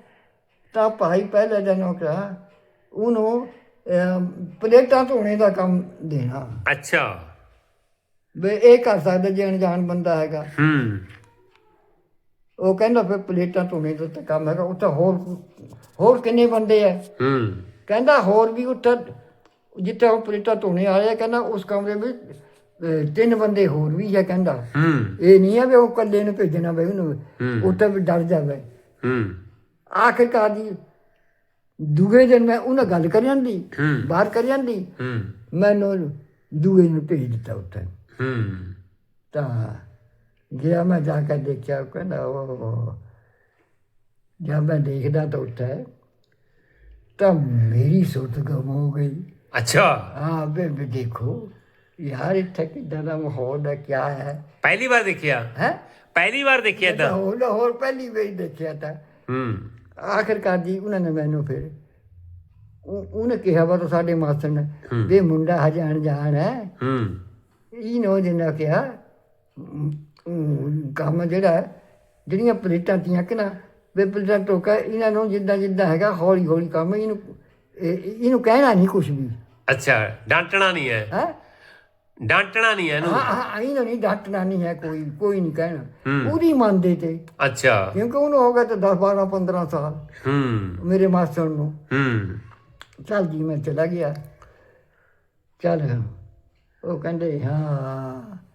ਤਾਂ ਭਾਈ ਪਹਿਲੇ ਦਿਨੋਂ ਕਿਹਾ ਉਹਨੂੰ ਪਲੇਟਾਂ ਧੋਣੇ ਦਾ ਕੰਮ ਦੇਣਾ। ਅੱਛਾ। ਵੀ ਇਹ ਕਰ ਸਕਦਾ ਜੇ ਅਣਜਾਣ ਬੰਦਾ ਹੈਗਾ। ਹੂੰ। ਉਹ ਕਹਿੰਦਾ ਫਿਰ ਪਲੇਟਾਂ ਧੋਣੇ ਦਾ ਤਾਂ ਕੰਮ ਹੈਗਾ ਉੱਥੇ ਹੋਰ ਹੋਰ ਕਿੰਨੇ ਬੰਦੇ ਆ? ਹੂੰ। ਕਹਿੰਦਾ ਹੋਰ ਵੀ ਉੱਥੇ ਜਿੱਥੇ ਉਹ ਪਲੇਟਾਂ ਧੋਣੇ ਆਏ ਆ ਕਹਿੰਦਾ ਉਸ ਕਮਰੇ ਵਿੱਚ ਅਹ, ਤਿੰਨ ਬੰਦੇ ਹੋਰ ਵੀ ਆ ਕਹਿੰਦਾ। ਹੂੰ। ਇਹ ਨਹੀਂ ਆ ਵੀ ਉਹ ਇਕੱਲੇ ਨੂੰ ਭੇਜਣਾ ਬਈ ਉਹਨੂੰ ਹੂੰ। ਉੱਥੇ ਵੀ ਡਰ ਜਾਵੇ। ਹੂੰ। ਆਖਿਰਕਾਰ ਜੀ ਦੂਏ ਦਿਨ ਮੈਂ ਉਹਨਾਂ ਗੱਲ ਕਰ ਜਾਂਦੀ ਹੂੰ। ਬਾਹਰ ਕਰ ਜਾਂਦੀ ਹੂੰ। ਮੈਨੂੰ ਦੂਏ ਨੂੰ ਭੇਜ ਦਿੱਤਾ ਉੱਥੇ। ਹੂੰ। ਤਾਂ ਗਿਆ ਮੈਂ ਜਾ ਕੇ ਦੇਖਿਆ ਕਹਿੰਦਾ ਉਹ ਜਦ ਮੈਂ ਦੇਖਦਾ ਤਾਂ ਉੱਥੇ ਤਾਂ ਮੇਰੀ ਸੁਰਤ ਗਮ ਹੋ ਗਈ। ਅੱਛਾ। ਹਾਂ ਬੇ ਬੇ ਦੇਖੋ ਯਾਰ ਇੱਥੇ ਕਿੱਦਾਂ ਦਾ ਮਾਹੌਲ ਹੈ ਕਿਆ ਹੈ? ਪਹਿਲੀ ਵਾਰ ਦੇਖਿਆ? ਹੈ? ਪਹਿਲੀ ਵਾਰ ਦੇਖਿਆ ਤਾਂ ਲਾਹੌਰ ਲਾਹੌਰ ਪਹਿਲੀ ਵਾਰ ਦੇਖਿਆ ਤਾਂ। ਹੂੰ। ਆਖਿਰਕਾਰ ਜੀ ਉਹਨਾਂ ਨੇ ਮੈਨੂੰ ਫਿਰ ਉਹ- ਉਹਨੇ ਕਿਹਾ ਵਾ ਤਾਂ ਸਾਡੇ ਮਾਸਟਰ ਨੇ। ਵੀ ਮੁੰਡਾ ਹਜੇ ਅਣਜਾਣ ਹੈ। ਹੂੰ। ਇਹਨੋਂ ਜਿੰਨਾ ਕਿਹਾ ਕੰਮ ਜਿਹੜਾ ਹੈ, ਜਿਹੜੀਆਂ ਪਲੇਟਾਂ ਤੀਆਂ ਕਿ ਨਾ ਵੇ ਪਲੇਟਾਂ ਟੋਕਾ ਇਹਨਾਂ ਨੂੰ ਜਿੱਦਾਂ ਜਿੱਦਾਂ ਹੈਗਾ ਹੌਲੀ ਹੌਲੀ ਕੰਮ ਇਹਨੂੰ ਇਹ- ਇਹਨੂੰ ਕਹਿਣਾ ਨਹੀਂ ਕੁਝ ਵੀ। ਅੱਛਾ ਡਾਂਟਣਾ ਨਹੀਂ ਹੈ। ਹੈ? ਡਾਂਟਣਾ ਨਹੀਂ ਹੈ ਇਹਨੂੰ। ਹਾਂ ਹਾਂ ਇਹਨੂੰ ਨਹੀਂ ਡਾਂਟਣਾ ਨਹੀਂ ਹੈ ਕੋਈ ਕੋਈ ਨਹੀਂ ਕਹਿਣਾ। ਉਹਦੀ ਮੰਨਦੇ ਤੇ। ਅੱਛਾ। ਕਿਉਂਕਿ ਉਹਨੂੰ ਹੋ ਗਿਆ ਤੇ 10 12 15 ਸਾਲ। ਹੂੰ। ਮੇਰੇ ਮਾਸਟਰ ਨੂੰ। ਹੂੰ। ਚੱਲ ਜੀ ਮੈਂ ਚਲਾ ਗਿਆ। ਚੱਲ। ਉਹ ਕਹਿੰਦੇ ਹਾਂ।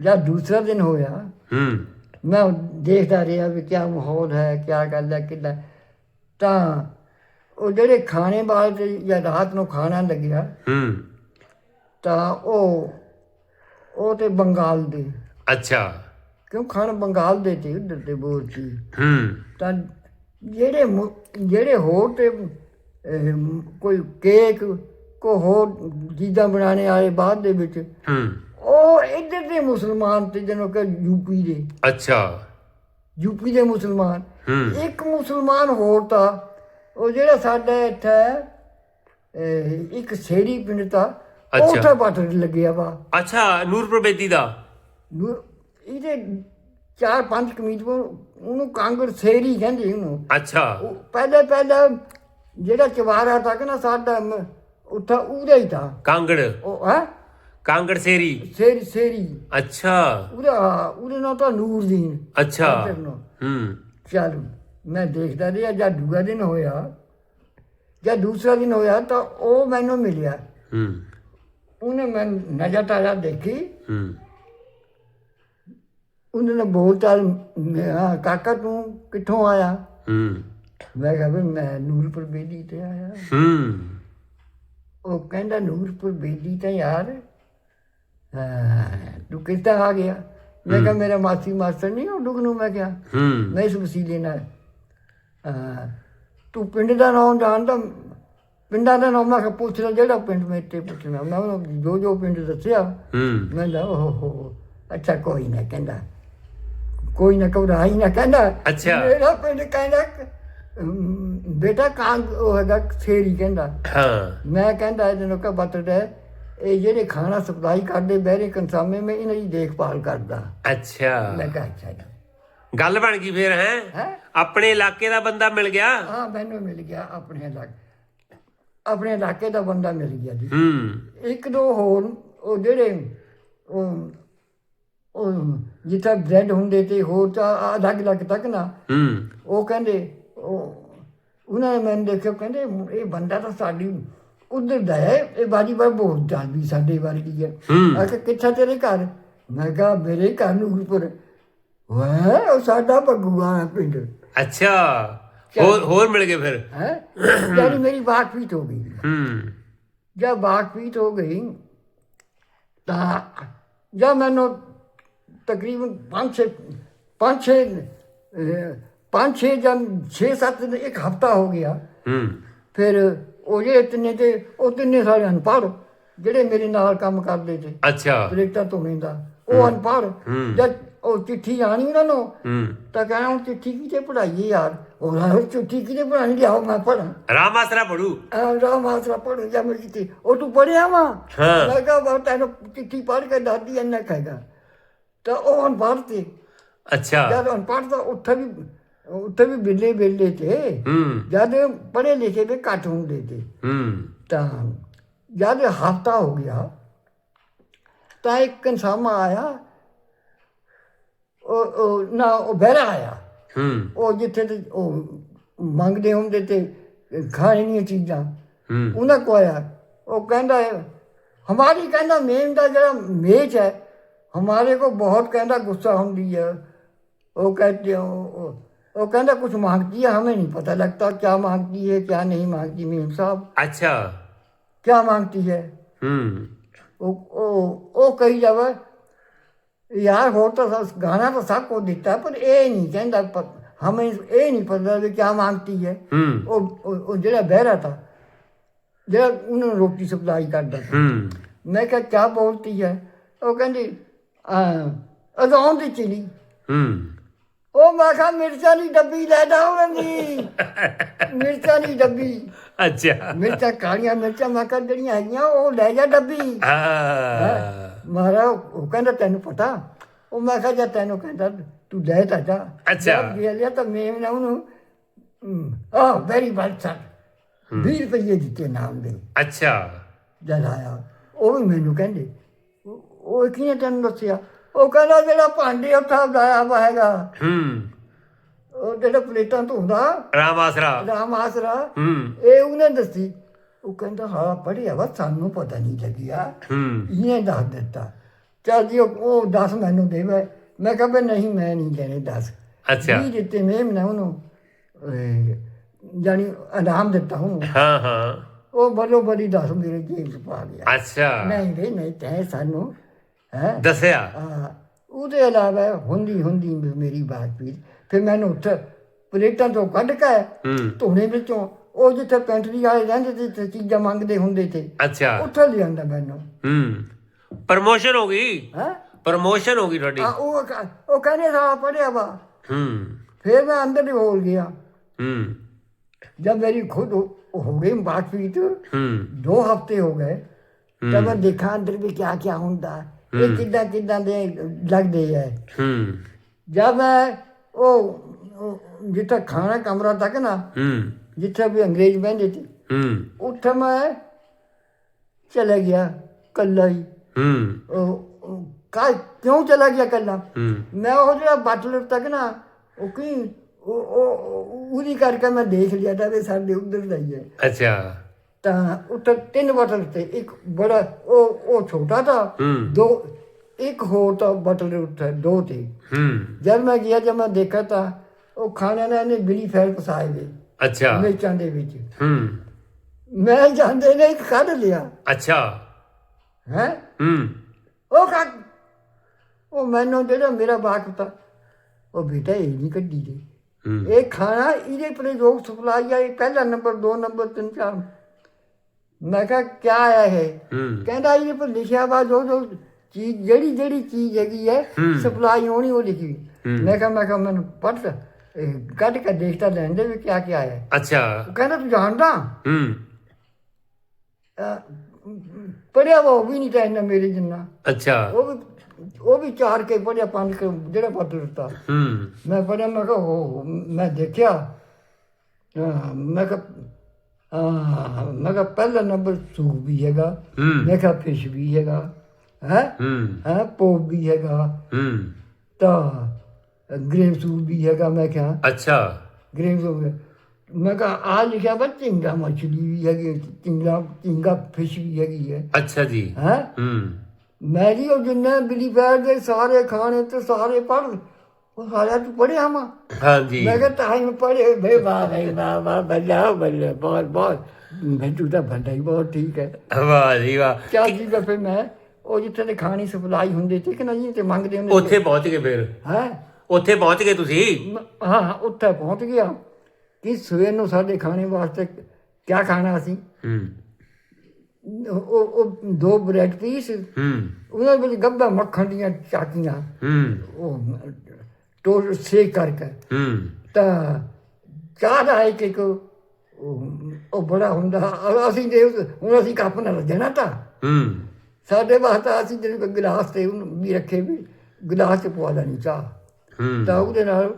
ਜਦ ਦੂਸਰਾ ਦਿਨ ਹੋਇਆ ਹੂੰ। ਮੈਂ ਦੇਖਦਾ ਰਿਹਾ ਵੀ ਕਿਆ ਮਾਹੌਲ ਹੈ ਕਿਆ ਗੱਲ ਹੈ ਕਿੱਦਾਂ। ਤਾਂ ਉਹ ਜਿਹੜੇ ਖਾਣੇ ਤੇ ਜਾਂ ਰਾਤ ਨੂੰ ਖਾਣਾ ਲੱਗਿਆ ਹੂੰ। ਤਾਂ ਉਹ ਉਹ ਤੇ ਬੰਗਾਲ ਦੇ। ਅੱਛਾ। ਕਿਉਂ ਖਾਣ ਬੰਗਾਲ ਦੇ ਤੇ ਉਧਰ ਤੇ ਬੋਲ ਸੀ। ਹੂੰ। ਤਾਂ ਜਿਹੜੇ ਜਿਹੜੇ ਹੋਰ ਤੇ ਕੋਈ ਕੇਕ ਕੋ ਹੋਰ ਚੀਜ਼ਾਂ ਬਣਾਉਣੇ ਵਾਲੇ ਬਾਅਦ ਦੇ ਵਿੱਚ ਹੂੰ। ਉਹ ਇੱਧਰ ਦੇ ਮੁਸਲਮਾਨ ਤੇ ਜਿਹਨੂੰ ਕਿ ਯੂਪੀ ਦੇ। ਅੱਛਾ। ਯੂਪੀ ਦੇ ਮੁਸਲਮਾਨ। ਇੱਕ ਮੁਸਲਮਾਨ ਹੋਰ ਤਾਂ ਉਹ ਜਿਹੜਾ ਸਾਡੇ ਇੱਥੇ ਇੱਕ ਸ਼ੇਰੀ ਪਿੰਡ ਅੱਛਾ। ਉੱਥੇ ਬਾਟਰ ਲੱਗਿਆ ਵਾ। ਅੱਛਾ ਨੂਰਪੁਰ ਬੇਦੀ ਦਾ? ਇਹਦੇ ਚਾਰ ਪੰਜ ਕਮੀਜ਼ ਉਹਨੂੰ ਕਾਂਗੜ ਸ਼ੇਰੀ ਕਹਿੰਦੇ ਉਹਨੂੰ ਅੱਛਾ। ਪਹਿਲੇ ਪਹਿਲੇ ਜਿਹੜਾ ਚਵਾਰਾ ਤੱਕ ਨਾ ਸਾਡਾ ਉੱਥੇ ਉਹਦਾ ਹੀ ਤਾਂ। ਕਾਂਗੜ। ਉਹ ਹੈ? ਕਾਂਗੜ ਸੇਰੀ? ਸ਼ੇਰੀ ਸ਼ੇਰੀ। ਅੱਛਾ। ਉਹਦਾ ਉਹਦੇ ਨਾਲ ਤਾਂ ਨੂਰਦੀਨ। ਅੱਛਾ। ਹੂੰ। ਚੱਲ ਮੈਂ ਦੇਖਦਾ ਰਿਹਾ ਜਦ ਦੂਆ ਦਿਨ ਹੋਇਆ। ਜਦ ਦੂਸਰਾ ਦਿਨ ਹੋਇਆ ਤਾਂ ਉਹ ਮੈਨੂੰ ਮਿਲਿਆ। ਹੂੰ। ਉਹਨੇ ਮੈਂ ਨਜ਼ਰ ਤਾਰਾ ਦੇਖੀ। ਹੂੰ। ਉਹਨੇ ਨੇ ਬੋਲ ਚਾਲ ਮੈਂ, ਹਾਂ, ਕਾਕਾ ਤੂੰ ਕਿੱਥੋਂ ਆਇਆ? ਹੂੰ। ਮੈਂ ਕਿਹਾ ਵੀ ਮੈਂ ਨੂਰਪੁਰ ਬੇਦੀ ਤੇ ਆਇਆ। ਹੂੰ। ਉਹ ਕਹਿੰਦਾ ਨੂਰਪੁਰ ਬੇਦੀ ਤਾਂ ਯਾਰ ਤੂੰ ਕਿੱਦਾਂ ਆ ਗਿਆ? ਮੈਂ ਕਿਹਾ ਮੇਰਾ ਮਾਸੀ ਮਾਸਟਰ ਨਹੀਂ ਉਹ ਡੁਗ ਨੂੰ? ਮੈਂ ਕਿਹਾ ਹੂੰ। ਮੈਂ ਇਸ ਵਸੀਲੇ ਨਾਲ। ਹਾਂ, ਤੂੰ ਪਿੰਡ ਦਾ ਨਾਮ ਜਾਣਦਾ ਪਿੰਡਾਂ ਦਾ ਨਾਮ ਮੈਂ ਕਿਹਾ ਪੁੱਛ ਲੈ ਜਿਹੜਾ ਪਿੰਡ ਮੇਰੇ ਤੇ ਪੁੱਛਣਾ। ਮੈਂ ਉਹਨੂੰ ਜੋ ਜੋ ਪਿੰਡ ਦੱਸਿਆ ਹੂੰ। ਮੈਂ ਕਿਹਾ ਓਹ ਹੋ ਅੱਛਾ ਕੋਈ ਨਾ ਕਹਿੰਦਾ। ਕੋਈ ਨਾ ਘਬਰਾਈ ਨਾ ਕਹਿੰਦਾ। ਅੱਛਾ। ਮੇਰਾ ਪਿੰਡ ਕਹਿੰਦਾ ਅਮ, ਬੇਟਾ ਕਾਂ ਉਹ ਹੈਗਾ ਛੇਰੀ ਕਹਿੰਦਾ। ਹਾਂ। ਮੈਂ ਕਹਿੰਦਾ ਇਹਨੂੰ ਕਹ ਬਤੜੇ ਇਹ ਜਿਹੜੇ ਖਾਣਾ ਸਪਲਾਈ ਕਰਦੇ ਬਹਿਰੇ ਕੰਸਾਮੇ ਮੈਂ ਇਹਨਾਂ ਦੀ ਦੇਖਭਾਲ ਕਰਦਾ। ਅੱਛਾ। ਮੈਂ ਕਿਹਾ ਅੱਛਾ ਜੀ ਗੱਲ ਬਣ ਗਈ ਫਿਰ ਹੈ? ਹੈ? ਆਪਣੇ ਇਲਾਕੇ ਦਾ ਬੰਦਾ ਮਿਲ ਗਿਆ? ਹਾਂ ਮੈਨੂੰ ਮਿਲ ਗਿਆ ਆਪਣੇ ਇਲਾਕੇ। ਆਪਣੇ ਇਲਾਕੇ ਦਾ ਬੰਦਾ ਮਿਲ ਗਿਆ ਜੀ। ਹੂੰ। ਇੱਕ ਦੋ ਹੋਰ ਉਹ ਜਿਹੜੇ ਉਹ ਉਹ ਜਿੱਥੇ ਬ੍ਰੈਡ ਹੁੰਦੇ ਤੇ ਹੋਰ ਤਾਂ ਅਲੱਗ ਅਲੱਗ ਤੱਕ ਨਾ। ਹੂੰ। ਉਹ ਕਹਿੰਦੇ ਉਹ ਉਹਨਾਂ ਨੇ ਮੈਨੂੰ ਦੇਖਿਆ ਕਹਿੰਦੇ ਇਹ ਬੰਦਾ ਤਾਂ ਸਾਡੀ ਉਧਰ ਦਾ ਹੈ ਇਹ ਬਾਜੀ ਬਾ ਬੋਲ ਜਾਣ ਵੀ ਸਾਡੇ ਵਰਗੀ ਹੈ। ਮੈਂ ਕਿਹਾ ਕਿੱਥਾ ਤੇਰੇ ਘਰ? ਮੈਂ ਕਿਹਾ ਮੇਰੇ ਘਰ ਨੂਰਪੁਰ। ਵਾਹ ਸਾਡਾ ਬੱਗੂਆ ਹੈ ਪਿੰਡ। ਅੱਛਾ। ਹੋਰ ਹੋਰ ਮਿਲ ਗਏ ਫਿਰ? ਹੈ? ਯਾਨੀ ਮੇਰੀ ਵਾਕਫੀਤ ਹੋ ਗਈ। ਹੂੰ। ਜਦ ਵਾਕਫੀਤ ਹੋ ਗਈ ਤਾਂ ਜਦ ਮੈਨੂੰ ਤਕਰੀਬਨ 5 5 5 6 ਜਾਂ 6 7 ਇੱਕ ਹਫਤਾ ਹੋ ਗਿਆ। ਹੂੰ। ਫਿਰ ਉਹ ਜਿਹੜੇ ਤਿੰਨੇ ਤੇ ਉਹ ਤਿੰਨੇ ਸਾਰੇ ਅਨਪੜ੍ਹ ਜਿਹੜੇ ਮੇਰੇ ਨਾਲ ਕੰਮ ਕਰਦੇ ਸੀ ਅੱਛਾ। ਪਲੇਟਾਂ ਧੋਣੇ ਦਾ ਉਹ ਅਨਪੜ੍ਹ। ਜਦ ਉਹ ਚਿੱਠੀ ਆਣੀ ਉਹਨਾਂ ਨੂੰ ਤਾਂ ਕਹਿੰਦਾ ਹੁਣ ਚਿੱਠੀ ਕਿਤੇ ਪੜਾਈਏ ਯਾਰ? ਉਹ ਰਾਹ ਚਿੱਠੀ ਕਿਤੇ ਪੜਾਣੀ ਲਿਆਓ ਮੈਂ ਪੜਾਂ ਰਾਮ ਆਸਰਾ ਪੜੂ ਰਾਮ ਮਾਸਰਾ ਪੜ੍ਹ ਜਾ ਮੇਰੀ ਚਿੱਠੀ। ਉਹ ਤੂੰ ਪੜਿਆ ਵਾ? ਕਿਹਾ ਬਾ ਤੈਨੂੰ ਚਿੱਠੀ ਪੜ੍ਹ ਕੇ ਦਾਦੀ ਇੰਨਾ ਕਹੇਗਾ ਤਾਂ ਉਹ ਅਨਪੜ੍ਹ ਤੇ ਅੱਛਾ। ਜਦ ਅਨਪੜ੍ਹ ਤਾਂ ਉੱਥੇ ਵੀ ਉੱਥੇ ਵੀ ਬਿੱਲੇ ਬਿੱਲੇ ਤੇ। ਹੂੰ। ਜਦ ਪੜੇ ਲਿਖੇ ਵੀ ਘੱਟ ਹੁੰਦੇ ਤੇ। ਹੂੰ। ਤਾਂ ਜਦ ਹਫਤਾ ਹੋ ਗਿਆ ਤਾਂ ਇੱਕ ਕੰਸਾਮਾ ਆਇਆ ਉਹ ਨਾ ਉਹ ਬਹਿਰਾ ਆਇਆ। ਹੂੰ। ਉਹ ਜਿੱਥੇ ਤੇ ਉਹ ਮੰਗਦੇ ਹੁੰਦੇ ਤੇ ਖਾਣੇ ਦੀਆਂ ਚੀਜ਼ਾਂ। ਹੂੰ। ਉਹਨਾਂ ਕੋ ਆਇਆ। ਉਹ ਕਹਿੰਦਾ ਹਮਾਰੀ ਕਹਿੰਦਾ ਮੇਨ ਦਾ ਜਿਹੜਾ ਮੇਚ ਹੈ ਹਮਾਰੇ ਕੋ ਬਹੁਤ ਕਹਿੰਦਾ ਗੁੱਸਾ ਹੁੰਦੀ ਹੈ। ਉਹ ਕਹਿੰਦੇ ਉਹ वो कहता कुछ मांगती है हमें नहीं पता लगता क्या मांगती है क्या नहीं मांगती मीम साहब। अच्छा। क्या मांगती है? ओ, ओ, ओ कही जावे यार हो तो गाना तो सबको है पर ए नहीं कहता हमें ए नहीं पता भी क्या मांगती है। हम्म। ओ ओ जरा बहरा था जरा उन्होंने रोटी सप्लाई कर दिया हम्म। मैं क्या क्या बोलती है? वो कहती अजाउन चली। हम्म। ਉਹ ਮੈਂ ਕਿਹਾ ਮਿਰਚਾਂ ਦੀ ਡੱਬੀ ਲੈ ਦਾ ਉਹਨਾਂ ਦੀ। ਮਿਰਚਾਂ ਦੀ ਡੱਬੀ। ਅੱਛਾ। ਮਿਰਚਾਂ ਕਾਲੀਆਂ ਮਿਰਚਾਂ ਮੈਂ ਕਿਹਾ ਜਿਹੜੀਆਂ ਹੈਗੀਆਂ ਉਹ ਲੈ ਜਾ ਡੱਬੀ। ਹਾਂ। ਮਾਰਾ ਉਹ ਕਹਿੰਦਾ ਤੈਨੂੰ ਪਤਾ। ਉਹ ਮੈਂ ਕਿਹਾ ਜੇ ਤੈਨੂੰ ਕਹਿੰਦਾ ਤੂੰ ਲੈ ਤਾਂ ਜਾ। ਅੱਛਾ। ਲੈ ਲਿਆ ਤਾਂ ਮੈਂ ਨਾ ਉਹਨੂੰ ਆ ਵੈਰੀ ਵੈਲ ਸਰ 20 ਰੁਪਏ ਦਿੱਤੇ ਨਾਮ ਦੇ। ਅੱਛਾ। ਜਦ ਆਇਆ ਉਹ ਵੀ ਮੈਨੂੰ ਕਹਿੰਦੇ। ਉਹ- ਉਹ ਕਿਹਨੇ ਤੈਨੂੰ ਦੱਸਿਆ? ਉਹ ਕਹਿੰਦਾ ਜਿਹੜਾ ਭਾਂਡੇ ਉੱਥਾ ਲਾਇਆ ਵਾ ਹੈਗਾ। ਹੂੰ। ਉਹ ਜਿਹੜਾ ਪਲੇਟਾਂ ਧੋਂਦਾ ਰਾਮ ਆਸਰਾ। ਰਾਮ ਆਸਰਾ। ਹੂੰ। ਇਹ ਉਹਨੇ ਦੱਸੀ। ਉਹ ਕਹਿੰਦਾ ਹਾਂ ਪੜਿਆ ਵਾ ਸਾਨੂੰ ਪਤਾ ਨਹੀਂ ਲੱਗਿਆ। ਹੂੰ। ਇਹਨੇ ਦੱਸ ਦਿੱਤਾ। ਚੱਲ ਜੀ ਉਹ- ਉਹ 10 ਮੈਨੂੰ ਦੇਵੇ ਮੈਂ। ਕਿਹਾ ਵੀ ਨਹੀਂ ਮੈਂ ਨਹੀਂ ਲੈਣੇ 10 ਅੱਛਾ। ਵੀ ਦਿੱਤੇ ਮੈਂ ਨਾ ਉਹਨੂੰ। ਅਹ, ਜਾਣੀ ਇਨਾਮ ਦਿੱਤਾ ਉਹਨੂੰ। ਹਾਂ ਹਾਂ। ਉਹ ਬੜੋ ਬੜੀ 10 ਮੇਰੇ ਜੇਬ ਚ ਪਾ ਗਿਆ। ਅੱਛਾ। ਨਹੀਂ ਵੇ ਨਹੀਂ ਤੈ ਸਾਨੂੰ ਹੈ? ਦੱਸਿਆ? ਹਾਂ। ਉਹਦੇ ਇਲਾਵਾ ਹੁੰਦੀ ਹੁੰਦੀ ਵੀ ਮੇਰੀ ਬਾਜਪੀਰ ਫਿਰ ਮੈਨੂੰ ਉੱਥੇ ਪਲੇਟਾਂ ਤੋਂ ਕੱਢ ਕੇ ਧੋਣੇ ਵਿੱਚੋਂ ਉਹ ਜਿੱਥੇ ਪੈਂਟਰੀ ਵਾਲੇ ਰਹਿੰਦੇ ਤੇ ਚੀਜ਼ਾਂ ਮੰਗਦੇ ਹੁੰਦੇ ਤੇ ਅੱਛਾ। ਉੱਥੇ ਲਿਆਂਦਾ ਮੈਨੂੰ। ਹੂੰ। ਪ੍ਰਮੋਸ਼ਨ ਹੋ ਗਈ? ਹੈ? ਪ੍ਰਮੋਸ਼ਨ ਹੋ ਗਈ ਤੁਹਾਡੀ? ਆ ਉਹ ਉਹ ਕਹਿੰਦੇ ਸਾ ਪੜਿਆ ਵਾ। ਹੂੰ। ਫਿਰ ਮੈਂ ਅੰਦਰ ਹੀ ਹੋਲ ਗਿਆ। ਹੂੰ। ਜਦ ਮੇਰੀ ਖੁਦ ਹੋ ਗਈ ਬਾਤ ਵੀ ਹੂੰ। ਦੋ ਹਫ਼ਤੇ ਹੋ ਗਏ। ਤਾਂ ਮੈਂ ਦੇਖਾ ਅੰਦਰ ਵੀ ਕਿਆ ਕਿਆ ਹੁੰਦਾ। ਇਹ ਕਿੱਦਾਂ ਕਿੱਦਾਂ ਦੇ ਲੱਗਦੇ ਆ। ਹੂੰ। ਜਦ ਉਹ ਜਿੱਥੇ ਖਾਣਾ ਕਮਰਾ ਤੱਕ ਨਾ ਹੂੰ। ਜਿੱਥੇ ਵੀ ਅੰਗਰੇਜ਼ ਬੈਠੇ ਸੀ ਹੂੰ। ਉੱਥੇ ਮੈਂ ਚਲਾ ਗਿਆ ਕੱਲਾ ਹੀ। ਹੂੰ। ਕਾ ਕਿਉਂ ਚਲਾ ਗਿਆ ਕੱਲਾ ਮੈਂ ਉਹ ਜਿਹੜਾ ਬਾਟਲਰ ਤੱਕ ਨਾ ਉਹ ਕੀ ਉਹ ਉਹਦੀ ਕਰਕੇ ਮੈਂ ਦੇਖ ਲਿਆ ਤਾਂ ਵੀ ਸਾਡੇ ਉਧਰ ਦਾ ਹੀ ਹੈ ਅੱਛਾ। ਤਾਂ ਉੱਥੇ ਤਿੰਨ ਬਟਲ ਤੇ ਇੱਕ ਬੜਾ ਉਹ ਉਹ ਛੋਟਾ ਤਾਂ ਦੋ ਇੱਕ ਹੋਰ ਤਾਂ ਬਟਲ ਉੱਥੇ ਦੋ ਤੇ। ਜਦ ਮੈਂ ਗਿਆ ਜਦ ਮੈਂ ਦੇਖਿਆ ਤਾਂ ਉਹ ਖਾਣੇ ਨੇ ਇਹਨੇ ਬਿਲੀ ਫੈਲ ਪਸਾਏ ਵੇ ਅੱਛਾ। ਮਿਰਚਾਂ ਦੇ ਵਿੱਚ। ਹੂੰ। ਮੈਂ ਜਾਂਦੇ ਨੇ ਇੱਕ ਕੱਢ ਲਿਆ। ਅੱਛਾ। ਹੈ? ਹੂੰ। ਉਹ ਕੱਢ ਉਹ ਮੈਨੂੰ ਜਿਹੜਾ ਮੇਰਾ ਬਾਕ ਤਾ ਉਹ ਬੇਟਾ ਇਹ ਨਹੀਂ ਕੱਢੀ ਦੇ। ਇਹ ਖਾਣਾ ਇਹਦੇ ਪਰ ਰੋਗ ਸਪਲਾਈ ਆ ਇਹ ਪਹਿਲਾ ਨੰਬਰ ਦੋ ਨੰਬਰ ਤਿੰਨ ਚਾਰ ਮੈਂ ਕਿਹਾ ਕਿਆ ਹੈ ਹੂੰ। ਕਹਿੰਦਾ ਇਹਦੇ ਪਰ ਲਿਖਿਆ ਵਾ ਜੋ ਜੋ ਚੀਜ਼ ਜਿਹੜੀ ਜਿਹੜੀ ਚੀਜ਼ ਹੈਗੀ ਹੈ ਹੂੰ। ਸਪਲਾਈ ਹੋਣੀ ਉਹ ਲਿਖੀ। ਹੂੰ। ਮੈਂ ਕਿਹਾ ਮੈਂ ਕਿਹਾ ਮੈਨੂੰ ਇਹ ਕੱਢ ਕੇ ਦੇਖਤਾ ਲੈਣ ਦੇ ਵੀ ਕਿਆ ਕਿਆ ਹੈ। ਅੱਛਾ। ਉਹ ਕਹਿੰਦਾ ਤੂੰ ਜਾਣਦਾ? ਹੂੰ। ਅਹ, ਪੜਿਆ ਵਾ ਉਹ ਵੀ ਨਹੀਂ ਟਾਈਮ ਮੇਰੇ ਜਿੰਨਾ। ਅੱਛਾ। ਉਹ ਵੀ ਉਹ ਵੀ ਚਾਰ ਕੇ ਪੜਿਆ ਪੰਜ ਕੇ ਜਿਹੜਾ ਪੱਤ ਦਿੱਤਾ। ਹੂੰ। ਮੈਂ ਪੜਿਆ ਮੈਂ ਕਿਹਾ ਹੋ ਮੈਂ ਦੇਖਿਆ। ਮੈਂ ਕਿਹਾ ਹਾਂ। ਮੈਂ ਕਿਹਾ ਪਹਿਲਾ ਨੰਬਰ ਸੂ ਵੀ ਹੈਗਾ ਹੂੰ। ਮੈਂ ਕਿਹਾ ਫਿਸ਼ ਵੀ ਹੈਗਾ ਹੈ? ਹੂੰ। ਹੈ? ਪੋਪ ਵੀ ਹੈਗਾ। ਹੂੰ। ਤਾਂ ਗ੍ਰੇਮ ਸੂਪ ਵੀ ਹੈਗਾ ਮੈਂ ਕਿਹਾ। ਅੱਛਾ। ਗ੍ਰੇਮ ਸੂਪ ਮੈਂ ਕਿਹਾ ਆ ਲਿਖਿਆ ਬਾ ਚਿੰਗਾ ਮਛਲੀ ਵੀ ਹੈਗੀ ਚਿੰਗਾ ਚਿੰਗਾ ਫਿਸ਼ ਵੀ ਹੈਗੀ ਹੈ। ਅੱਛਾ ਜੀ। ਹੈ? ਹੂੰ। ਮੈਂ ਜੀ ਉਹ ਜਿੰਨੇ ਬਿਲੀ ਬੈਠ ਦੇ ਸਾਰੇ ਖਾਣੇ ਤੇ ਸਾਰੇ ਪੜ੍ਹ। ਉਹ ਸਾਰਿਆਂ ਤੂੰ ਪੜਿਆ ਮਾ ਹਾਂਜੀ। ਮੈਂ ਕਿਹਾ ਟਾਈਮ ਪੜ੍ਹੇ ਬੇ ਵਾਹ ਬਈ ਵਾਹ ਵਾਹ ਬੱਲਾ ਬੱਲੇ ਬਹੁਤ ਬਹੁਤ। ਮੈਂ ਤੂੰ ਤਾਂ ਬੰਦਾ ਹੀ ਬਹੁਤ ਠੀਕ ਹੈ। ਵਾਹ ਜੀ ਵਾਹ। ਚੱਲ ਜੀ ਮੈਂ ਫਿਰ ਮੈਂ ਉਹ ਜਿੱਥੇ ਤੇ ਖਾਣੀ ਸਪਲਾਈ ਹੁੰਦੀ ਸੀ ਕਿ ਨਾ ਜੀ ਤੇ ਮੰਗਦੇ ਹੁੰਦੇ ਉੱਥੇ ਪਹੁੰਚ ਗਏ ਫਿਰ। ਹੈ? ਉੱਥੇ ਪਹੁੰਚ ਗਏ ਤੁਸੀਂ? ਹਾਂ ਹਾਂ, ਉੱਥੇ ਪਹੁੰਚ ਗਿਆ। ਕਿ ਸਵੇਰ ਨੂੰ ਸਾਡੇ ਖਾਣੇ ਵਾਸਤੇ ਕਿਆ ਖਾਣਾ ਸੀ? ਹੂੰ। ਉਹ ਉਹ ਦੋ ਬ੍ਰੈਡ ਪੀਸ। ਹੂੰ। ਉਹਨਾਂ ਵਿੱਚ ਗੱਬਾ ਮੱਖਣ ਦੀਆਂ ਚਾਕੀਆਂ ਹੂੰ। ਉਹ ਸੇ ਕਰਕੇ ਹੂੰ। ਤਾਂ ਚਾਹ ਦਾ ਇੱਕ ਇੱਕ ਉਹ ਬੜਾ ਹੁੰਦਾ। ਅਸੀਂ ਦੇ ਹੁਣ ਅਸੀਂ ਕੱਪ ਨਾਲ ਦੇਣਾ ਤਾਂ। ਹੂੰ। ਸਾਡੇ ਵਾਸਤੇ ਅਸੀਂ ਜਿਹੜੇ ਗਲਾਸ ਤੇ ਉਹਨੂੰ ਵੀ ਰੱਖੇ ਵੀ ਗਲਾਸ ਚ ਪਵਾ ਲੈਣੀ ਚਾਹ। ਹੂੰ। ਤਾਂ ਉਹਦੇ ਨਾਲ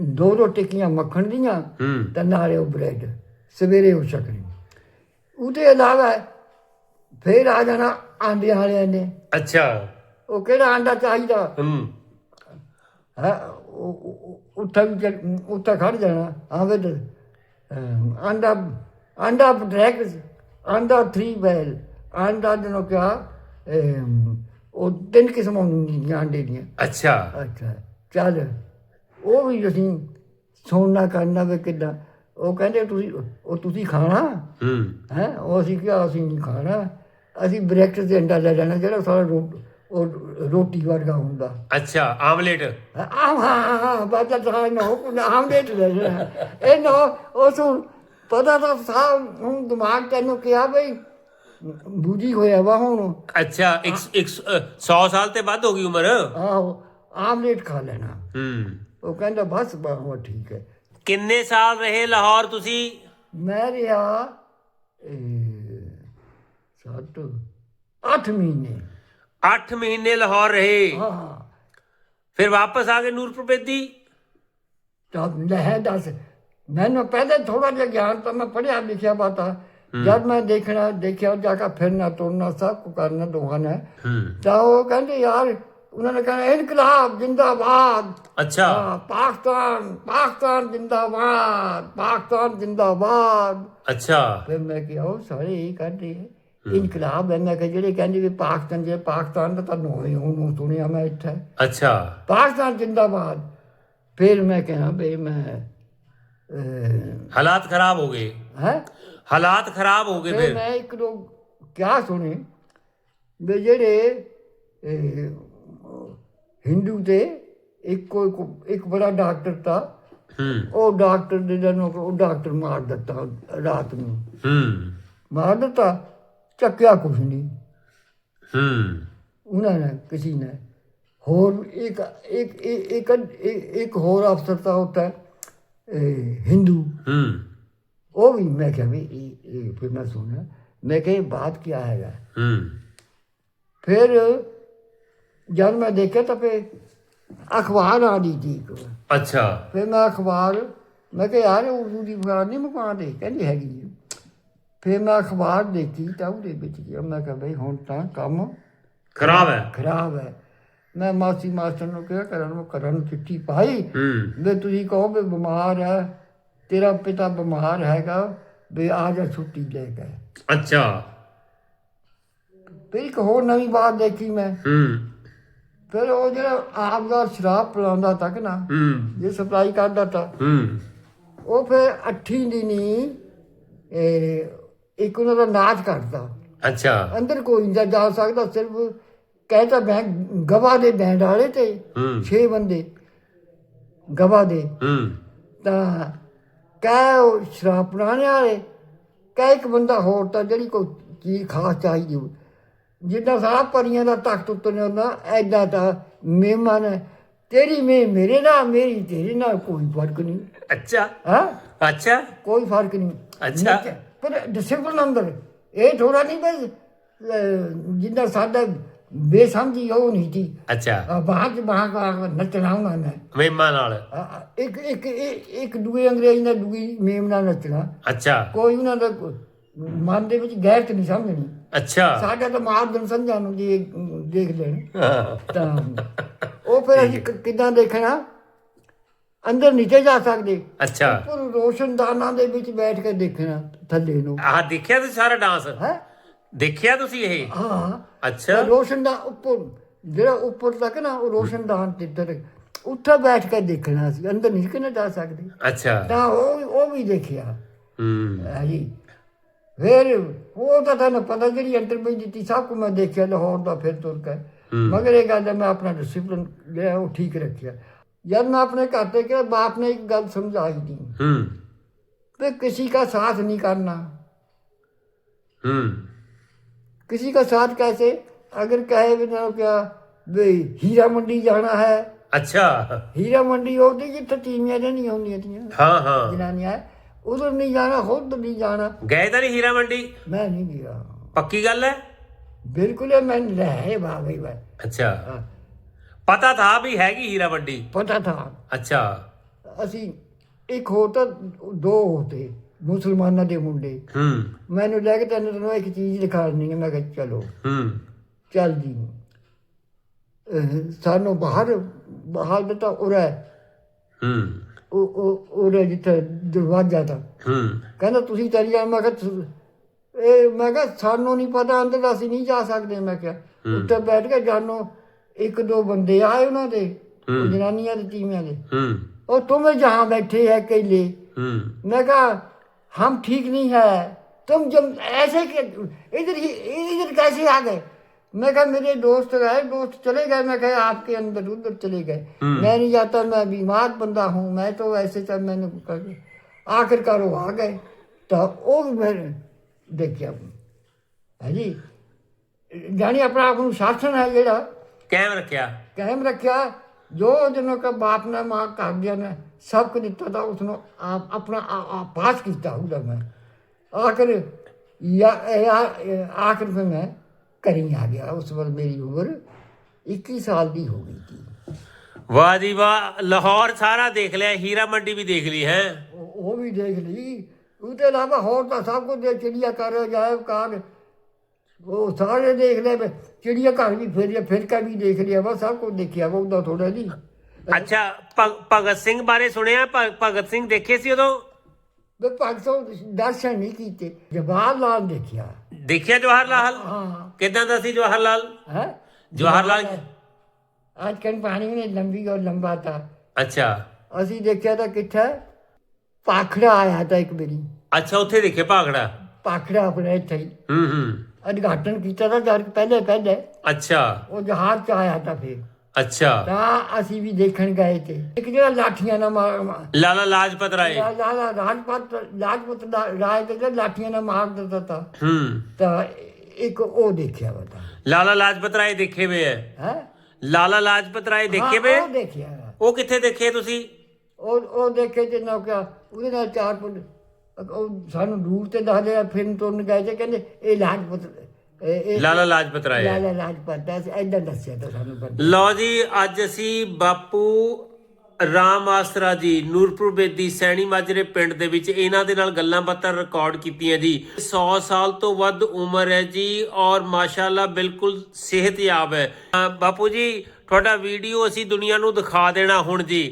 ਦੋ ਦੋ ਟਿੱਕੀਆਂ ਮੱਖਣ ਦੀਆਂ ਹੂੰ। ਤੇ ਨਾਲੇ ਉਹ ਬ੍ਰੈਡ। ਸਵੇਰੇ ਉਹ ਛਕਣੀ। ਉਹਦੇ ਇਲਾਵਾ ਫੇਰ ਆ ਜਾਣਾ ਆਂਡਿਆਂ ਵਾਲਿਆਂ ਨੇ। ਅੱਛਾ। ਉਹ ਕਿਹੜਾ ਆਂਡਾ ਚਾਹੀਦਾ? ਹੂੰ। ਹੈ ਉੱਥੇ ਵੀ ਉੱਥੇ ਖੜ ਜਾਣਾ ਆਵੇ ਆਂਡਾ ਆਂਡਾ ਡਾਇਰੈਕਟ ਆਂਡਾ 3 ਬੈਲ ਆਂਡਾ ਜਿਹਨੂੰ ਕਿਹਾ ਉਹ ਤਿੰਨ ਕਿਸਮਾਂ ਦੀਆਂ ਆਂਡੇ ਦੀਆਂ। ਅੱਛਾ। ਅੱਛਾ ਚੱਲ ਉਹ ਵੀ ਅਸੀਂ ਸੋਨਾ ਕਰਨਾ ਵੇ ਕਿੱਦਾਂ ਉਹ ਕਹਿੰਦੇ ਤੁਸੀਂ ਉਹ ਤੁਸੀਂ ਖਾਣਾ? ਹੂੰ। ਹੈ ਉਹ ਅਸੀਂ ਕਿਹਾ ਅਸੀਂ ਨਹੀਂ ਖਾਣਾ। ਅਸੀਂ ਬ੍ਰੈਕਫਾਸਟ ਦੇ ਅੰਡਾ ਲੈ ਲੈਣਾ ਜਿਹੜਾ ਸਾਰਾ ਉਹ ਰੋਟੀ ਵਰਗਾ ਹੁੰਦਾ। ਅੱਛਾ ਆਮਲੇਟ? ਆਹ ਹਾਂ ਹਾਂ ਬਾਜਾ ਤਾਂ ਨਾ ਉਹ ਆਮ ਦੇ ਤੇ ਇਹ ਨਾ ਉਸ ਪਤਾ ਤਾਂ ਸਾ ਹੁਣ ਦਿਮਾਗ ਤੈਨੂੰ ਕਿਹਾ ਬਈ ਬੂਝੀ ਹੋਇਆ ਵਾ ਹੁਣ। ਅੱਛਾ ਇੱਕ ਇੱਕ 100 ਸਾਲ ਤੇ ਵੱਧ ਹੋ ਗਈ ਉਮਰ? ਆਹੋ ਆਮਲੇਟ ਖਾ ਲੈਣਾ। ਹੂੰ। ਉਹ ਕਹਿੰਦਾ ਬਸ ਬਹੁਤ ਠੀਕ ਹੈ। ਕਿੰਨੇ ਸਾਲ ਰਹੇ ਲਾਹੌਰ ਤੁਸੀਂ? ਮੈਂ ਰਿਹਾ ਇਹ, ਸੱਤ ਅੱਠ ਮਹੀਨੇ। 8 ਮਹੀਨੇ ਲਾਹੌਰ ਰਹੇ। ਹਾਂ। ਫਿਰ ਵਾਪਸ ਆ ਗਏ ਨੂਰਪੁਰ ਬੇਦੀ? ਤਾਂ ਲੈ ਦੱਸ। ਮੈਨੂੰ ਪਹਿਲੇ ਥੋੜਾ ਜਿਹਾ ਗਿਆਨ ਤਾਂ ਮੈਂ ਪੜਿਆ ਲਿਖਿਆ ਬਾਤਾ ਜਦ ਮੈਂ ਦੇਖਣਾ ਦੇਖਿਆ ਜਾ ਕੇ ਫਿਰਨਾ ਤੁਰਨਾ ਸਭ ਕੁ ਕਰਨਾ ਦੋਹਾਂ ਨੇ। ਹੂੰ। ਤਾਂ ਉਹ ਕਹਿੰਦੇ ਯਾਰ ਉਹਨਾਂ ਨੇ ਕਹਿਣਾ ਇਨਕਲਾਬ ਜਿੰਦਾਬਾਦ। ਅੱਛਾ। ਪਾਕਿਸਤਾਨ ਪਾਕਿਸਤਾਨ ਜਿੰਦਾਬਾਦ ਪਾਕਿਸਤਾਨ ਜਿੰਦਾਬਾਦ। ਅੱਛਾ। ਫਿਰ ਮੈਂ ਕਿਹਾ ਉਹ ਸਾਰੇ ਹੀ ਕਹਿੰਦੇ ਇਨਕਲਾਬ ਹੈ ਮੈਂ ਕਿਹਾ ਜਿਹੜੇ ਕਹਿੰਦੇ ਵੀ ਪਾਕਿਸਤਾਨ ਜੇ ਪਾਕਿਸਤਾਨ ਦਾ ਤਾਂ ਨੋਏ ਉਹਨੂੰ ਸੁਣਿਆ ਮੈਂ ਇੱਥੇ। ਅੱਛਾ। ਪਾਕਿਸਤਾਨ ਜਿੰਦਾਬਾਦ। ਫਿਰ ਮੈਂ ਕਿਹਾ ਬਈ ਮੈਂ ਹਾਲਾਤ ਖਰਾਬ ਹੋ ਗਏ। ਹੈਂ? ਹਾਲਾਤ ਖਰਾਬ ਹੋ ਗਏ ਫਿਰ ਮੈਂ ਇੱਕ ਦੋ ਕਿਆ ਸੁਣੇ ਵੀ ਜਿਹੜੇ ਹਿੰਦੂ ਦੇ ਇੱਕ ਕੋਈ ਇੱਕ ਬੜਾ ਡਾਕਟਰ ਤਾ ਹੂੰ। ਉਹ ਡਾਕਟਰ ਦੇ ਜਨੋਂ ਉਹ ਡਾਕਟਰ ਮਾਰ ਦਿੱਤਾ ਰਾਤ ਨੂੰ। ਹੂੰ। ਮਾਰ ਦਿੱਤਾ। ਚੱਕਿਆ ਕੁਛ ਨਹੀਂ। ਹੂੰ। ਉਹਨਾਂ ਨੇ ਕਿਸੇ ਨੇ। ਹੋਰ ਇੱਕ ਇੱਕ ਇੱਕ ਇੱਕ, ਇੱਕ ਹੋਰ ਅਫਸਰ ਤਾਂ ਹੁੰਦਾ ਹਿੰਦੂ ਹੂੰ। ਉਹ ਵੀ ਮੈਂ ਕਿਹਾ ਵੀ ਇਹ ਫਿਰ ਮੈਂ ਸੁਣਿਆ। ਮੈਂ ਕਿਹਾ ਬਾਤ ਕੀ ਹੈਗਾ? ਹੂੰ। ਫਿਰ ਜਦ ਮੈਂ ਦੇਖਿਆ ਤਾਂ ਫਿਰ ਅਖਬਾਰ ਆ ਸੀ ਇੱਕ ਅੱਛਾ। ਫਿਰ ਮੈਂ ਅਖਬਾਰ ਮੈਂ ਕਿਹਾ ਯਾਰ ਉਰਦੂ ਦੀ ਅਖਬਾਰ ਨਹੀਂ ਮੁਕਾ ਦੇ ਕਹਿੰਦੀ ਹੈਗੀ ਹੈ। ਫਿਰ ਮੈਂ ਅਖਬਾਰ ਦੇਖੀ ਤਾਂ ਉਹਦੇ ਵਿੱਚ ਗਿਆ ਮੈਂ ਕਿਹਾ ਬਈ ਹੁਣ ਤਾਂ ਕੰਮ ਖਰਾਬ ਹੈ। ਖਰਾਬ ਹੈ। ਮੈਂ ਮਾਸੀ ਮਾਸਟਰ ਨੂੰ ਕਿਹਾ ਕਰਨ ਨੂੰ ਕਰਨ ਚਿੱਠੀ ਪਾਈ। ਵੀ ਤੁਸੀਂ ਕਹੋ ਵੀ ਬਿਮਾਰ ਹੈ ਤੇਰਾ ਪਿਤਾ ਬਿਮਾਰ ਹੈਗਾ ਵੀ ਆ ਜਾ ਛੁੱਟੀ ਲੈ ਕੇ ਅੱਛਾ। ਫਿਰ ਇੱਕ ਹੋਰ ਨਵੀਂ ਬਾਤ ਦੇਖੀ ਮੈਂ। ਹੂੰ। ਫਿਰ ਉਹ ਜਿਹੜਾ ਆਪ ਦਾ ਸ਼ਰਾਬ ਪਿਲਾਉਂਦਾ ਤੱਕ ਨਾ ਹੂੰ। ਜੇ ਸਪਲਾਈ ਕਰਦਾ ਤਾ ਹੂੰ। ਉਹ ਫਿਰ ਅੱਠੀ ਦਿਨੀ ਇਹ ਇੱਕ ਉਹਨਾਂ ਦਾ ਨਾਚ ਕਰਦਾ ਅੱਛਾ। ਅੰਦਰ ਕੋਈ ਨਹੀਂ ਜਾ ਸਕਦਾ ਸਿਰਫ ਕਹਿੰਦਾ ਮੈਂ ਗਵਾ ਦੇ ਬੈਂਡ ਵਾਲੇ ਤੇ ਹੂੰ। 6 ਬੰਦੇ ਗਵਾ ਦੇ। ਹੂੰ। ਤਾਂ ਕਹਿ ਉਹ ਸ਼ਰਾਬ ਪਿਲਾਣੇ ਵਾਲੇ ਕਹਿ ਇੱਕ ਬੰਦਾ ਹੋਰ ਤਾਂ ਜਿਹੜੀ ਕੋਈ ਚੀਜ਼ ਖਾਸ ਚਾਹੀਦੀ ਹੋਵੇ। ਜਿੱਦਾਂ ਸਾਰਾ ਪਰੀਆਂ ਦਾ ਤਖਤ ਉੱਤੇ ਹੁੰਦਾ ਐਡਾ ਤਾਂ ਮਹਿਮਾਨ ਹੈ। ਤੇਰੀ ਮੈਂ ਮੇਰੇ ਨਾਲ ਮੇਰੀ ਤੇਰੇ ਨਾਲ ਕੋਈ ਫ਼ਰਕ ਨਹੀਂ। ਅੱਛਾ। ਹਾਂ? ਅੱਛਾ। ਕੋਈ ਫ਼ਰਕ ਨਹੀਂ। ਅੱਛਾ। ਪਰ ਡਿਸਪਲ ਅੰਦਰ ਇਹ ਥੋੜਾ ਨਹੀਂ ਬਸ ਜਿੰਨਾ ਸਾਡਾ ਬੇਸਮਝੀ ਉਹ ਨਹੀਂ ਸੀ। ਅੱਛਾ। ਬਾਹਰ ਬਾਹਰ ਨੱਚਣਾ ਉਹਨਾਂ ਨੇ। ਮੇਮਾ ਨਾਲ। ਇੱਕ ਇੱਕ ਇੱਕ ਦੂਏ ਅੰਗਰੇਜ਼ ਨਾਲ ਦੂਜੀ ਮੇਮ ਨਾਲ ਨੱਚਣਾ। ਅੱਛਾ। ਕੋਈ ਉਹਨਾਂ ਦਾ ਮਨ ਦੇ ਵਿੱਚ ਗੈਰਤ ਨਹੀਂ ਸਮਝਣੀ। ਅੱਛਾ। ਸਾਡਾ ਤਾਂ ਮਾਰਦਨ ਸਮਝਾਂ ਨੂੰ ਜੇ ਦੇਖ ਲੈਣ। ਤਾਂ ਉਹ ਫਿਰ ਕਿੱਦਾਂ ਦੇਖਣਾ? ਅੰਦਰ ਨੀਚੇ ਜਾ ਸਕਦੇ। ਅੱਛਾ। ਪਰ ਰੋਸ਼ਨਦਾਨਾਂ ਦੇ ਵਿੱਚ ਬੈਠ ਕੇ ਦੇਖਣਾ ਥੱਲੇ ਨੂੰ। ਆਹ ਦੇਖਿਆ ਤੁਸੀਂ ਸਾਰਾ ਡਾਂਸ? ਹੈ? ਦੇਖਿਆ ਤੁਸੀਂ ਇਹ? ਹਾਂ। ਅੱਛਾ। ਰੋਸ਼ਨਦਾਨ ਉੱਪਰ ਜਿਹੜਾ ਉੱਪਰ ਤੱਕ ਨਾ ਉਹ ਰੋਸ਼ਨਦਾਨ ਤੇ ਇੱਧਰ। ਉੱਥੇ ਬੈਠ ਕੇ ਦੇਖਣਾ ਸੀ। ਅੰਦਰ ਨਹੀਂ ਕਿਨੇ ਜਾ ਸਕਦੇ। ਅੱਛਾ। ਤਾਂ ਉਹ ਉਹ ਵੀ ਦੇਖਿਆ। ਹੂੰ। ਹਾਂਜੀ ਫਿਰ ਉਹ ਤਾਂ ਤੁਹਾਨੂੰ ਪਤਾ ਜਿਹੜੀ ਇੰਟਰਵਿਊ ਦਿੱਤੀ ਸਭ ਕੁ ਮੈਂ ਦੇਖਿਆ ਲਾਹੌਰ ਦਾ ਫਿਰ ਤੁਰ ਕੇ। ਮਗਰ ਇਹ ਗੱਲ ਮੈਂ ਆਪਣਾ ਡਿਸਪਲਿਨ ਲਿਆ ਉਹ ਠੀਕ ਰੱਖਿਆ। ਜਦ ਮੈਂ ਆਪਣੇ ਘਰ ਤੇ ਕਿਹਾ ਬਾਪ ਨੇ ਇੱਕ ਗੱਲ ਸਮਝਾਈ ਦੀ ਹੂੰ ਕਿ किसी का साथ नहीं करना ਹੂੰ किसी का साथ कैसे अगर कहे बिना क्या वे हीरा मंडी जाना है ਅੱਛਾ हीरा मंडी होती जितने टीमियां नहीं होंगी थी ਹਾਂ ਹਾਂ जनानियां उधर नहीं जाना उधर नहीं जाना ਗਏ ਤਾਂ ਨਹੀਂ ਹੀਰਾ ਮੰਡੀ मैं नहीं गया ਪੱਕੀ ਗੱਲ ਹੈ बिल्कुल है मैं रहे भाग गई बात ਅੱਛਾ हाँ, ਪਤਾ ਥਾ ਵੀ ਹੈਗੀ ਹੀਰਾ ਮੰਡੀ पता था ਅੱਛਾ ਅਸੀਂ ਇੱਕ ਹੋਰ ਤਾਂ ਦੋ ਹੋਤੇ ਮੁਸਲਮਾਨਾਂ ਦੇ ਮੁੰਡੇ ਹੂੰ ਮੈਨੂੰ ਲੈ ਕੇ ਤੈਨੂੰ ਤੈਨੂੰ ਇੱਕ ਚੀਜ਼ ਦਿਖਾਣੀ ਹੈ ਮੈਂ ਕਿਹਾ ਚਲੋ ਹੂੰ ਚੱਲ ਜੀ ਅਹ ਸਾਨੂੰ ਬਾਹਰ ਬਾਹਰ ਦਾ ਤਾਂ ਉਰਾ ਹੂੰ ਉਹ ਉਹ ਉਰੇ ਜਿੱਥੇ ਦਰਵਾਜ਼ਾ ਤਾਂ ਹੂੰ ਕਹਿੰਦਾ ਤੁਸੀਂ ਚਲੀ ਜਾ ਮੈਂ ਕਿਹਾ ਤੁ- ਇਹ ਮੈਂ ਕਿਹਾ ਸਾਨੂੰ ਨਹੀਂ ਪਤਾ ਅੰਦਰ ਤਾਂ ਅਸੀਂ ਨਹੀਂ ਜਾ ਸਕਦੇ ਮੈਂ ਕਿਹਾ ਉੱਤੇ ਬੈਠ ਕੇ ਜਾਨੋ ਇੱਕ ਦੋ ਬੰਦੇ ਆਏ ਉਹਨਾਂ ਦੇ ਉਹ ਜਨਾਨੀਆਂ ਦੇ ਟੀਮਾਂ ਦੇ ਹੂੰ और तुम जहाँ बैठे हैं अकेले ਹੂੰ मैं कहा हम ठीक नहीं है तुम जब ऐसे के इधर ही इधर कैसे आ गए मैं कहा मेरे दोस्त गए दोस्त चले गए मैं कहा आपके अंदर उधर चले गए मैं नहीं जाता मैं बीमार बंदा हूँ मैं तो ऐसे सब मैंने कर आखिरकार वो आ गए तो वो मैं देखिए है जी जानी अपना आप शासन है जेड़ा ਕਾਇਮ ਰੱਖਿਆ। ਕਾਇਮ ਰੱਖਿਆ। ਜੋ ਜਿਹਨੂੰ ਕਾ ਬਾਪ ਨੇ ਮਾਂ ਘਰਦਿਆਂ ਨੇ ਸਭ ਕੁਝ ਦਿੱਤਾ ਤਾਂ ਉਸ ਨੂੰ ਆਪ ਆਪਣਾ ਪਾਸ ਕੀਤਾ ਉਹਦਾ ਮੈਂ। ਆਖਰ ਯਾ ਆਖਰ ਫਿਰ ਮੈਂ ਕਰੀ ਆ ਗਿਆ। ਉਸ ਵਕਤ ਮੇਰੀ ਉਮਰ 21 ਸਾਲ ਦੀ ਹੋ ਗਈ ਸੀ। ਵਾਹ ਜੀ ਵਾਹ ਲਾਹੌਰ ਸਾਰਾ ਦੇਖ ਲਿਆ ਹੀਰਾ ਮੰਡੀ ਵੀ ਦੇਖ ਲਈ ਹੈ? ਉਹ ਵੀ ਦੇਖ ਲਈ। ਉਹਦੇ ਇਲਾਵਾ ਹੋਰ ਤਾਂ ਸਭ ਕੁਝ ਦੇ ਚਿੜੀਆ ਕਰ ਜਾਇਬ ਕਾਰ ਉਹ ਸਾਰੇ ਦੇਖ ਲਏ ਮੈਂ। ਚਿੜੀਆ ਘਰ ਵੀ ਫੇਰਿਆ ਫਿਰ ਕੇ ਵੀ ਦੇਖ ਲਿਆ ਵਾ ਸਭ ਕੁਝ ਦੇਖਿਆ ਵਾ ਉਹਦਾ ਥੋੜਾ ਨਹੀਂ ਅੱਛਾ ਭਗ- ਭਗਤ ਸਿੰਘ ਬਾਰੇ ਸੁਣਿਆ? ਭਗਤ ਸਿੰਘ ਦੇਖੇ ਸੀ ਉਦੋਂ? ਮੈਂ ਭਗਤ ਤੋਂ ਦਰਸ਼ਨ ਨਹੀਂ ਕੀਤੇ ਜਵਾਹਰ ਲਾਲ ਦੇਖਿਆ। ਦੇਖਿਆ ਜਵਾਹਰ ਲਾਲ? ਹਾਂ ਕਿਦਾਂ ਦਾ ਸੀ ਜਵਾਹਰ ਲਾਲ? ਹੈ? ਜਵਾਹਰ ਲਾਲ ਅੱਜ ਕੱਲ ਪਾਣੀ ਨੇ ਲੰਬੀ ਔਰ ਲੰਬਾ ਤਾਂ। ਅੱਛਾ। ਅਸੀਂ ਦੇਖਿਆ ਤਾਂ ਕਿੱਥੇ? ਪਾਖੜਾ ਆਇਆ ਤਾਂ ਇੱਕ ਵਾਰੀ। ਅੱਛਾ ਉੱਥੇ ਦੇਖੇ ਭਾਗੜਾ ਪਾਖੜਾ ਆਪਣੇ ਇੱਥੇ ਹੂੰ ਹੂੰ। ਉਦਘਾਟਨ ਕੀਤਾ ਤਾਂ ਜਦ ਪਹਿਲੇ ਪਹਿਲੇ। ਅੱਛਾ। ਉਹ ਜਹਾਜ਼ ਚ ਆਇਆ ਤਾਂ ਫਿਰ। ਅੱਛਾ। ਤਾਂ ਅਸੀਂ ਵੀ ਦੇਖਣ ਗਏ ਤੇ। ਇੱਕ ਜਿਹੜਾ ਲਾਠੀਆਂ ਨਾਲ ਮਾਰ ਮਾਰ- ਲਾਲਾ ਲਾਜਪਤ ਰਾਏ। ਲਾ- ਲਾ- ਲਾ- ਰਾਜਪਤ ਦਾ ਰਾਜ ਦੇ ਜਿਹੜਾ ਲਾਠੀਆਂ ਨਾਲ ਮਾਰ ਦਿੱਤਾ ਤਾਂ। ਹੂੰ। ਤਾਂ ਇੱਕ ਉਹ ਦੇਖਿਆ ਵਾ ਤਾਂ। ਲਾਲਾ ਲਾਜਪਤ ਰਾਏ ਦੇਖੇ ਵੇ ਹੈ ਹੈ? ਲਾਲਾ ਲਾਜਪਤ ਰਾਏ ਦੇਖੇ ਵੇ? ਉਹ ਦੇਖਿਆ ਵਾ। ਉਹ ਕਿੱਥੇ ਦੇਖੇ ਤੁਸੀਂ? ਉਹ ਉਹ ਦੇਖੇ ਤੇ ਨਾ ਕਿਹਾ ਉਹਦੇ ਨਾਲ ਚਾਰ ਪੁੱਤ ਉਹ ਸਾਨੂੰ ਦੂਰ ਤੇ ਦੱਸ ਲਿਆ ਫਿਰ ਤੁਰਨ ਗਏ ਤੇ ਕਹਿੰਦੇ ਇਹ ਲਾਜਪਤ ਇਹ ਇਹ ਲਾਲਾ ਲਾਜਪਤ ਰਾਏ। ਲਾਲਾ ਲਾਜਪਤ ਦਾ ਐਦਾਂ ਦੱਸਿਆ ਤਾਂ ਸਾਨੂੰ ਬੰਦੇ ਲਓ ਜੀ ਅੱਜ ਅਸੀਂ ਬਾਪੂ ਰਾਮ ਆਸਰਾ ਜੀ ਨੂਰਪੁਰ ਬੇਦੀ ਸੈਣੀ ਮਾਜਰੇ ਪਿੰਡ ਦੇ ਵਿੱਚ ਇਹਨਾਂ ਦੇ ਨਾਲ ਗੱਲਾਂ ਬਾਤਾਂ ਰਿਕਾਰਡ ਕੀਤੀਆਂ ਜੀ। 100 ਸਾਲ ਤੋਂ ਵੱਧ ਉਮਰ ਹੈ ਜੀ ਔਰ ਮਾਸ਼ਾਅੱਲਾ ਬਿਲਕੁਲ ਸਿਹਤਯਾਬ ਹੈ। ਬਾਪੂ ਜੀ ਤੁਹਾਡਾ ਵੀਡੀਓ ਅਸੀਂ ਦੁਨੀਆ ਨੂੰ ਦਿਖਾ ਦੇਣਾ ਹੁਣ ਜੀ।